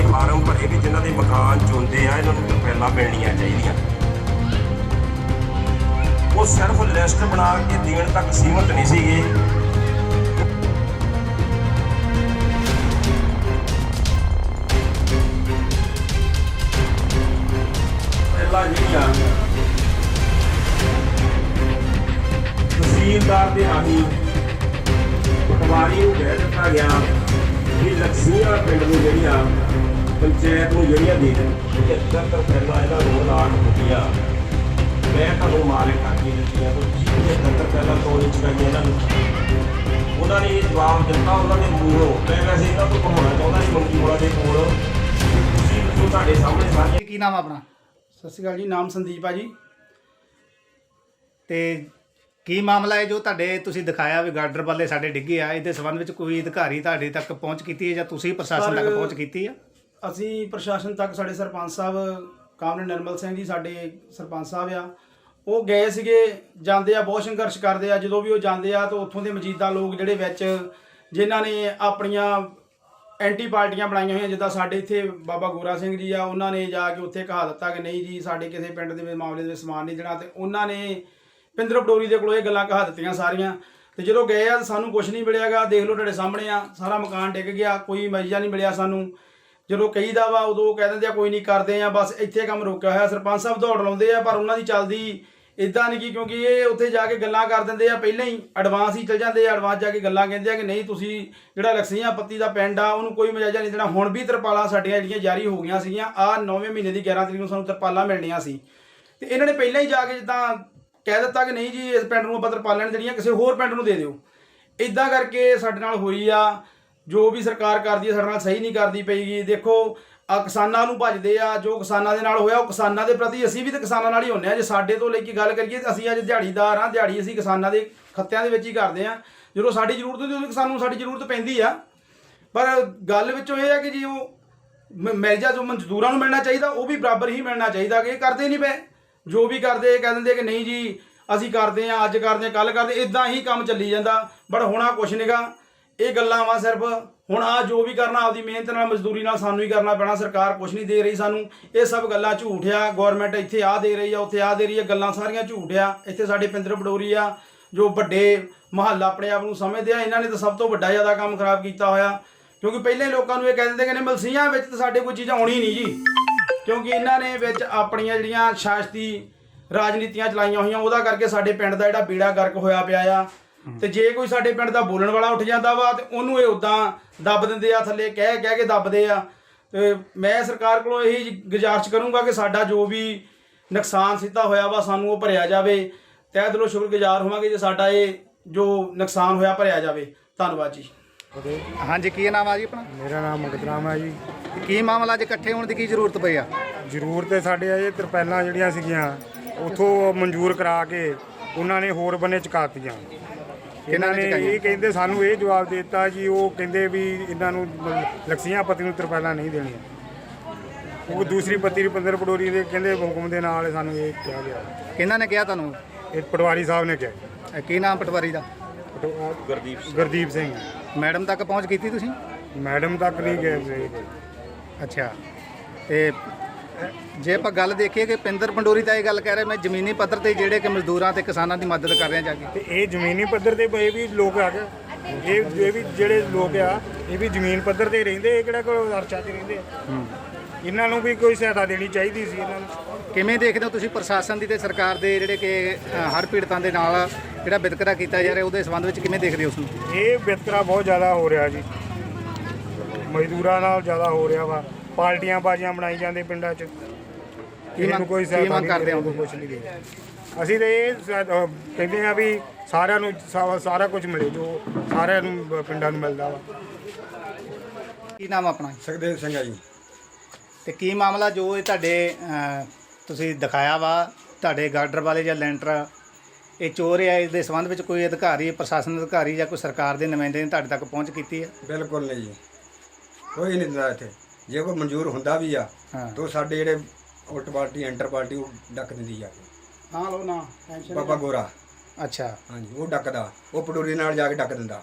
ਦੇ ਫਾਰਮ ਭਰੇ ਵੀ ਜਿਨ੍ਹਾਂ ਦੇ ਮਕਾਨ ਚੁੰਦੇ ਆ, ਇਹਨਾਂ ਨੂੰ ਤਰਪੈਲਾਂ ਮਿਲਣੀਆਂ ਚਾਹੀਦੀਆਂ। ਉਹ ਸਿਰਫ ਲਿਸਟ ਬਣਾ ਕੇ ਦੇਣ ਤੱਕ ਸੀਮਤ ਨਹੀਂ ਸੀਗੇ। ਪਹਿਲਾਂ ਜਿਹੜੀਆਂ ਤਹਿਸੀਲਦਾਰ ਦੇ ਰਾਹੀਂ ਪਟਵਾਰੀ ਨੂੰ ਕਹਿ ਦਿੱਤਾ ਗਿਆ ਕਿ ਲਕਸੀਆਂ ਪਿੰਡ ਨੂੰ ਜਿਹੜੀਆਂ ਪੰਚਾਇਤ ਨੂੰ ਜਿਹੜੀਆਂ ਦੇ ਦੇਣ 75 ਤੋਂ ਪਹਿਲਾਂ ਇਹਦਾ ਰੋਲ ਆਟ ਹੁੰਦੀਆਂ ਮੈਂ ਤੁਹਾਨੂੰ ਮਾਲਕ ਕਰਕੇ ਦਿੱਤੀਆਂ ਤੋਂ ਜੀ 75 ਪਹਿਲਾਂ ਤੋਂ ਨਹੀਂ ਚੁਕਾਈਆਂ ਇਹਨਾਂ ਨੂੰ। ਉਹਨਾਂ ਨੇ ਇਹ ਜਵਾਬ ਦਿੱਤਾ ਉਹਨਾਂ ਦੇ ਮੂੰਹੋਂ ਮੈਂ ਵੈਸੇ ਇਹਨਾਂ ਤੋਂ ਕਹਾਉਣਾ ਚਾਹੁੰਦਾ ਸੀ ਮੰਗੀ ਹੋਣਾ ਦੇ ਕੋਲ। ਤੁਸੀਂ ਜੋ ਤੁਹਾਡੇ ਸਾਹਮਣੇ ਸਾਰੀਆਂ ਕੀ ਨਾਮ ਆ ਆਪਣਾ? ਸਤਿ ਸ਼੍ਰੀ ਅਕਾਲ ਜੀ ਨਾਮ ਸੰਦੀਪ ਆ ਜੀ। ਤੇ ਕੀ ਮਾਮਲਾ ਹੈ ਜੋ ਤੁਹਾਡੇ ਤੁਸੀਂ ਦਿਖਾਇਆ ਵੀ ਗਾਰਡਰ ਵਾਲੇ ਸਾਡੇ ਡਿੱਗੇ ਆ ਇਹਦੇ ਸੰਬੰਧ ਵਿੱਚ ਕੋਈ ਅਧਿਕਾਰੀ ਤੁਹਾਡੇ ਤੱਕ ਪਹੁੰਚ ਕੀਤੀ ਹੈ ਜਾਂ ਤੁਸੀਂ ਪ੍ਰਸ਼ਾਸਨ ਤੱਕ ਸਰ, ਪਹੁੰਚ ਕੀਤੀ ਹੈ? ਅਸੀਂ ਪ੍ਰਸ਼ਾਸਨ ਤੱਕ, ਸਾਡੇ ਸਰਪੰਚ ਸਾਹਿਬ, ਕਾਮਰੇਡ ਨਿਰਮਲ ਸਿੰਘ ਜੀ, ਸਾਡੇ ਸਰਪੰਚ ਸਾਹਿਬ ਆ, ਉਹ ਗਏ ਸੀਗੇ, ਜਾਂਦੇ ਆ, ਬਹੁਤ ਸੰਘਰਸ਼ ਕਰਦੇ ਆ, ਜਦੋਂ ਵੀ ਉਹ ਜਾਂਦੇ ਆ ਤਾਂ ਉੱਥੋਂ ਦੇ ਮਜੀਦਾ ਲੋਕ ਜਿਹੜੇ ਵਿੱਚ, ਜਿਨ੍ਹਾਂ ਨੇ ਆਪਣੀਆਂ ਐਂਟੀ ਪਾਰਟੀਆਂ ਬਣਾਈਆਂ ਹੋਈਆਂ, ਜਿੱਦਾਂ ਸਾਡੇ ਇੱਥੇ ਬਾਬਾ ਗੋਰਾ ਸਿੰਘ ਜੀ ਆ, ਉਹਨਾਂ ਨੇ ਜਾ ਕੇ ਉੱਥੇ ਕਹਾ ਦਿੱਤਾ ਕਿ ਨਹੀਂ ਜੀ, ਸਾਡੇ ਕਿਸੇ ਪਿੰਡ ਦੇ ਮਾਮਲੇ ਦੇ ਸਮਾਨ ਨਹੀਂ ਦੇਣਾ, ਤੇ ਉਹਨਾਂ ਨੇ ਪਿੰਦਰ ਪਟੋਰੀ ਦੇ ਕੋਲੋਂ ਇਹ ਗੱਲਾਂ ਕਹਾ ਦਿੱਤੀਆਂ ਸਾਰੀਆਂ। ਤੇ ਜਦੋਂ ਗਏ ਆ ਤਾਂ ਸਾਨੂੰ ਕੁਝ ਨਹੀਂ ਮਿਲਿਆਗਾ, ਦੇਖ ਲਓ ਤੁਹਾਡੇ ਸਾਹਮਣੇ ਆ, ਸਾਰਾ ਮਕਾਨ ਡਿੱਗ ਗਿਆ, ਕੋਈ ਮਜਾ ਨਹੀਂ ਮਿਲਿਆ ਸਾਨੂੰ। ਜਦੋਂ ਕਹੀਦਾ ਵਾ ਉਦੋਂ ਕਹਿ ਦਿੰਦੇ ਆ, ਕੋਈ ਨਹੀਂ ਕਰਦੇ ਆ, ਬਸ ਇੱਥੇ ਕੰਮ ਰੋਕਿਆ ਹੋਇਆ, ਸਰਪੰਚ ਸਾਹਿਬ ਦੌੜ ਲਾਉਂਦੇ ਆ, ਪਰ ਉਹਨਾਂ ਦੀ ਚੱਲਦੀ ਇਦਾਂ ਨਹੀਂ ਕਿ ਕਿਉਂਕਿ ਇਹ ਉੱਥੇ ਜਾ ਕੇ ਗੱਲਾਂ ਕਰ ਦਿੰਦੇ ਆ, ਪਹਿਲਾਂ ਹੀ ਐਡਵਾਂਸ ਹੀ ਚਲ ਜਾਂਦੇ ਆ ਐਡਵਾਂਸ ਜਾ ਕੇ ਗੱਲਾਂ ਕਹਿੰਦੇ ਆ ਕਿ ਨਹੀਂ ਤੁਸੀਂ ਜਿਹੜਾ ਲਕਸੀਆਂ ਪੱਤੀ ਦਾ ਪਿੰਡ ਆ, ਉਹਨੂੰ ਕੋਈ ਮਜਾਜਾ ਨਹੀਂ ਦੇਣਾ। ਹੁਣ ਵੀ ਤਰਪਾਲਾਂ ਸਾਡੀਆਂ ਜਿਹੜੀਆਂ ਜਾਰੀ ਹੋ ਗਈਆਂ ਸੀਗੀਆਂ, ਆ 9ਵੇਂ ਮਹੀਨੇ ਦੀ 11 ਤਰੀਕ ਨੂੰ ਸਾਨੂੰ ਤਰਪਾਲਾਂ ਮਿਲਣੀਆਂ ਸੀ। ਤੇ ਇਹਨਾਂ ਨੇ ਪਹਿਲਾਂ ਹੀ ਜਾ ਕੇ ਜਿੱਦਾਂ ਕਹਿ ਦਿੱਤਾ ਕਿ ਨਹੀਂ ਜੀ, ਇਸ ਪਿੰਡ ਨੂੰ ਆਪਾਂ ਤਰਪਾਲਾਂ ਨਹੀਂ ਦੇਣੀਆਂ, ਕਿਸੇ ਹੋਰ ਪਿੰਡ ਨੂੰ ਦੇ ਦਿਓ। ਇਦਾਂ ਕਰਕੇ ਸਾਡੇ ਨਾਲ ਹੋਈ ਆ ਜੋ ਵੀ ਸਰਕਾਰ ਕਰਦੀ ਹੈ, ਸਾਡੇ ਨਾਲ ਸਹੀ ਨਹੀਂ ਕਰਦੀ ਪਈਗੀ। ਦੇਖੋ ਆ ਕਿਸਾਨਾਂ ਨੂੰ ਭਜਦੇ ਆ, ਜੋ ਕਿਸਾਨਾਂ ਦੇ ਨਾਲ ਹੋਇਆ, ਉਹ ਕਿਸਾਨਾਂ ਦੇ ਪ੍ਰਤੀ ਅਸੀਂ ਵੀ ਤਾਂ ਕਿਸਾਨਾਂ ਨਾਲ ਹੀ ਹੁੰਨੇ ਆ। ਜੇ ਸਾਡੇ ਤੋਂ ਲੈ ਕੇ ਗੱਲ ਕਰੀਏ, ਤਾਂ ਅਸੀਂ ਅੱਜ ਦਿਹਾੜੀਦਾਰ ਆ ਦਿਹਾੜੀ ਅਸੀਂ ਕਿਸਾਨਾਂ ਦੇ ਖੱਤਿਆਂ ਦੇ ਵਿੱਚ ਹੀ ਕਰਦੇ ਆ। ਜਦੋਂ ਸਾਡੀ ਜ਼ਰੂਰਤ ਹੁੰਦੀ ਉਦੋਂ ਕਿਸਾਨ ਨੂੰ ਸਾਡੀ ਜ਼ਰੂਰਤ ਪੈਂਦੀ ਆ। ਪਰ ਗੱਲ ਵਿੱਚੋਂ ਇਹ ਆ ਕਿ ਜੀ ਉਹ ਮ- ਮਿਰਜ਼ਾ ਜੋ ਮਜ਼ਦੂਰਾਂ ਨੂੰ ਮਿਲਣਾ ਚਾਹੀਦਾ, ਉਹ ਵੀ ਬਰਾਬਰ ਹੀ ਮਿਲਣਾ ਚਾਹੀਦਾ ਕਿ ਇਹ ਕਰਦੇ ਨਹੀਂ ਪਏ। ਜੋ ਵੀ ਕਰਦੇ ਕਹਿ ਦਿੰਦੇ ਕਿ ਨਹੀਂ ਜੀ, ਅਸੀਂ ਕਰਦੇ ਆ, ਅੱਜ ਕਰਦੇ ਆ ਕੱਲ ਕਰਦੇ ਇਦਾਂ ਹੀ ਕੰਮ ਚੱਲੀ ਜਾਂਦਾ। ਬਟ ਹੋਣਾ ਕੁਛ ਨਹੀਂਗਾ ਇਹ ਗੱਲਾਂ ਵਾ ਸਿਰਫ। ਹੁਣ ਆ ਜੋ ਵੀ ਕਰਨਾ, ਆਪਦੀ ਮਿਹਨਤ ਨਾਲ, ਮਜ਼ਦੂਰੀ ਨਾਲ ਸਾਨੂੰ ਹੀ ਕਰਨਾ ਪੈਣਾ। ਸਰਕਾਰ ਕੁਛ ਨਹੀਂ ਦੇ ਰਹੀ ਸਾਨੂੰ। ਇਹ ਸਭ ਗੱਲਾਂ ਝੂਠ ਆ। ਗਵਰਨਮੈਂਟ ਇੱਥੇ ਆ ਦੇ ਰਹੀ ਆ, ਉੱਥੇ ਆ ਦੇ ਰਹੀ ਆ। ਗੱਲਾਂ ਸਾਰੀਆਂ ਝੂਠ ਆ। ਇੱਥੇ ਸਾਡੇ ਪਿੰਦਰ ਬਡੋਰੀ ਆ, ਜੋ ਵੱਡੇ ਮਹੱਲਾ ਆਪਣੇ ਆਪ ਨੂੰ ਸਮਝਦੇ ਆ, ਇਹਨਾਂ ਨੇ ਤਾਂ ਸਭ ਤੋਂ ਵੱਡਾ ਜ਼ਿਆਦਾ ਕੰਮ ਖਰਾਬ ਕੀਤਾ ਹੋਇਆ। ਕਿਉਂਕਿ ਪਹਿਲੇ ਲੋਕਾਂ ਨੂੰ ਇਹ ਕਹਿ ਦਿੰਦੇ ਕਹਿੰਦੇ ਨੇ ਮਲਸੀਆਂ ਵਿੱਚ ਤਾਂ ਸਾਡੇ ਕੋਈ ਚੀਜ਼ ਆਉਣੀ ਨਹੀਂ ਜੀ। ਕਿਉਂਕਿ ਇਹਨਾਂ ਨੇ ਵਿੱਚ ਆਪਣੀਆਂ ਜਿਹੜੀਆਂ ਸ਼ਾਸਤੀ ਰਾਜਨੀਤੀਆਂ ਚਲਾਈਆਂ ਹੋਈਆਂ, ਉਹਦਾ ਕਰਕੇ ਸਾਡੇ ਪਿੰਡ ਦਾ ਜਿਹੜਾ ਬੀੜਾ ਗਰਕ ਹੋਇਆ ਪਿਆ ਆ। ਤੇ ਜੇ ਕੋਈ ਸਾਡੇ ਪਿੰਡ ਦਾ ਬੋਲਣ ਵਾਲਾ ਉੱਠ ਜਾਂਦਾ ਵਾ ਤੇ ਉਹਨੂੰ ਇਹ ਉਦਾਂ ਦੱਬ ਦਿੰਦੇ ਆ ਥੱਲੇ ਕਹਿ ਕਹਿ ਕੇ ਦੱਬਦੇ ਆ। ਤੇ ਮੈਂ ਸਰਕਾਰ ਕੋਲੋਂ ਇਹੀ ਗੁਜ਼ਾਰਿਸ਼ ਕਰੂੰਗਾ ਕਿ ਸਾਡਾ ਜੋ ਵੀ ਨੁਕਸਾਨ ਸਿੱਧਾ ਹੋਇਆ ਵਾ ਸਾਨੂੰ ਉਹ ਭਰਿਆ ਜਾਵੇ। ਤਹਿ ਦਿਲੋਂ ਸ਼ੁਕਰਗੁਜ਼ਾਰ ਹੋਵਾਂਗੇ ਜੇ ਸਾਡਾ ਇਹ ਜੋ ਨੁਕਸਾਨ ਹੋਇਆ ਭਰਿਆ ਜਾਵੇ। ਧੰਨਵਾਦ ਜੀ। ਹਾਂਜੀ ਕੀ ਨਾਮ ਆ ਜੀ ਆਪਣਾ? ਮੇਰਾ ਨਾਮ ਮੁਕਤਰਾਮ ਹੈ ਜੀ। ਕੀ ਮਾਮਲਾ ਅੱਜ ਇਕੱਠੇ ਹੋਣ ਦੀ ਕੀ ਜ਼ਰੂਰਤ ਪਈ ਆ? ਜ਼ਰੂਰਤ ਹੈ ਸਾਡੇ ਇਹ ਤਰਪੈਲਾਂ ਜਿਹੜੀਆਂ ਸੀਗੀਆਂ ਉਥੋਂ ਮਨਜ਼ੂਰ ਕਰਾ ਕੇ ਉਹਨਾਂ ਨੇ ਹੋਰ ਬੰਨੇ ਚੁਕਾਤੀਆਂ ਇਹਨਾਂ ਨੇ? ਇਹ ਕਹਿੰਦੇ ਸਾਨੂੰ ਇਹ ਜਵਾਬ ਦੇ ਦਿੱਤਾ ਜੀ ਉਹ ਕਹਿੰਦੇ ਵੀ ਇਹਨਾਂ ਨੂੰ ਲਕਸੀਆਂ ਪਤੀ ਨੂੰ ਤਰਪੈਲਾਂ ਨਹੀਂ ਦੇਣੀਆਂ। ਉਹ ਦੂਸਰੀ ਪਤੀ ਰੁਪਿੰਦਰ ਪਡੋਰੀ ਦੇ ਕਹਿੰਦੇ ਹੁਕਮ ਦੇ ਨਾਲ ਸਾਨੂੰ ਇਹ ਕਿਹਾ ਗਿਆ। ਕਿਹਨਾਂ ਨੇ ਕਿਹਾ ਤੁਹਾਨੂੰ? ਇਹ ਪਟਵਾਰੀ ਸਾਹਿਬ ਨੇ ਕਿਹਾ। ਇਹ ਕੀ ਨਾਮ ਪਟਵਾਰੀ ਦਾ? ਗੁਰਦੀਪ ਗੁਰਦੀਪ ਸਿੰਘ। ਮੈਡਮ ਤੱਕ ਪਹੁੰਚ ਕੀਤੀ ਤੁਸੀਂ? ਮੈਡਮ ਤੱਕ ਨਹੀਂ ਗਏ ਸੀ। ਅੱਛਾ। ਤੇ ਜੇ ਆਪਾਂ ਗੱਲ ਦੇਖੀਏ ਕਿ ਪਿੰਦਰ ਪੰਡੋਰੀ ਤਾਂ ਇਹ ਗੱਲ ਕਹਿ ਰਿਹਾ ਮੈਂ ਜ਼ਮੀਨੀ ਪੱਧਰ ਤੇ ਜਿਹੜੇ ਕਿ ਮਜ਼ਦੂਰਾਂ ਤੇ ਕਿਸਾਨਾਂ ਦੀ ਮਦਦ ਕਰ ਰਿਹਾ ਜਾ ਕੇ। ਤੇ ਇਹ ਜ਼ਮੀਨੀ ਪੱਧਰ ਤੇ ਇਹ ਵੀ ਲੋਕ ਆ ਗਏ। ਇਹ ਇਹ ਵੀ ਜਿਹੜੇ ਲੋਕ ਆ ਇਹ ਵੀ ਜ਼ਮੀਨ ਪੱਧਰ ਤੇ ਰਹਿੰਦੇ ਇਹ ਕਿਹੜਾ ਕੋਈ ਅਰਚਾ ਤੇ ਰਹਿੰਦੇ ਇਹਨਾਂ ਨੂੰ ਵੀ ਕੋਈ ਸਹਾਇਤਾ ਦੇਣੀ ਚਾਹੀਦੀ ਸੀ ਇਹਨਾਂ ਨੂੰ। ਕਿਵੇਂ ਦੇਖਦੇ ਹੋ ਤੁਸੀਂ ਪ੍ਰਸ਼ਾਸਨ ਦੀ ਤੇ ਸਰਕਾਰ ਦੇ ਜਿਹੜੇ ਕਿ ਹੜ੍ਹ ਪੀੜਤਾਂ ਦੇ ਨਾਲ ਜਿਹੜਾ ਵਿਤਕਰਾ ਕੀਤਾ ਜਾ ਰਿਹਾ ਉਹਦੇ ਸੰਬੰਧ ਵਿੱਚ ਕਿਵੇਂ ਦੇਖਦੇ ਹੋ ਉਸ ਨੂੰ? ਇਹ ਵਿਤਕਰਾ ਬਹੁਤ ਜ਼ਿਆਦਾ ਹੋ ਰਿਹਾ ਜੀ। ਮਜ਼ਦੂਰਾਂ ਨਾਲ ਜ਼ਿਆਦਾ ਹੋ ਰਿਹਾ ਵਾ। ਪਾਰਟੀਆਂ ਬਾਜ਼ੀਆਂ ਬਣਾਈ ਜਾਂਦੇ ਪਿੰਡਾਂ 'ਚ। ਕਿਸੇ ਨੂੰ ਕੋਈ ਕੀ ਸਹਾਇਤਾ ਮੰਗ ਨਹੀਂ ਕਰਦੇ ਹੋ? ਕੁਝ ਨਹੀਂ। ਦੇ ਅਸੀਂ ਤੇ ਇਹ ਸ- ਅਹ ਕਹਿੰਦੇ ਆ ਵੀ ਸਾਰਿਆਂ ਨੂੰ ਸਾ- ਸਾਰਾ ਕੁਝ ਮਿਲੇ ਜੋ ਸਾਰਿਆਂ ਨੂੰ ਬ- ਪਿੰਡਾਂ ਨੂੰ ਮਿਲਦਾ ਵਾ। ਕੀ ਨਾਮ ਆਪਣਾ ਸੁਖਦੇਵ ਸਿੰਘ ਆ ਜੀ। ਤੇ ਕੀ ਮਾਮਲਾ ਜੋ ਇਹ ਤੁਹਾਡੇ ਤੁਸੀਂ ਦਿਖਾਇਆ ਵਾ ਤੁਹਾਡੇ ਗਾਰਡਰ ਵਾਲੇ ਜਾਂ ਲੈਂਟਰ ਇਹ ਚੋਰ ਹੈ ਇਸ ਦੇ ਸੰਬੰਧ ਵਿੱਚ ਕੋਈ ਅਧਿਕਾਰੀ ਪ੍ਰਸ਼ਾਸਨ ਅਧਿਕਾਰੀ ਜਾਂ ਕੋਈ ਸਰਕਾਰ ਦੇ ਨੁਮਾਇੰਦੇ ਨੇ ਤੁਹਾਡੇ ਤੱਕ ਪਹੁੰਚ ਕੀਤੀ ਹੈ ਬਿਲਕੁਲ ਨਹੀਂ ਜੀ। ਕੋਈ ਨਹੀਂ ਦਿੰਦਾ ਇੱਥੇ। ਜੇ ਕੋਈ ਮਨਜ਼ੂਰ ਹੁੰਦਾ ਵੀ ਆ ਹਾਂ। ਤਾਂ ਸਾਡੇ ਜਿਹੜੇ ਉਲਟ ਪਾਰਟੀ ਐਂਟਰ ਪਾਰਟੀ ਉਹ ਡੱਕ ਦਿੰਦੀ ਆ। ਕੇ ਹਾਂ ਲੋ ਨਾ ਟੈਨਸ਼ਨ ਬਾਬਾ ਗੋਰਾ। ਅੱਛਾ। ਹਾਂਜੀ ਉਹ ਡੱਕਦਾ। ਉਹ ਪਟੋਰੀ ਨਾਲ ਜਾ ਕੇ ਡੱਕ ਦਿੰਦਾ।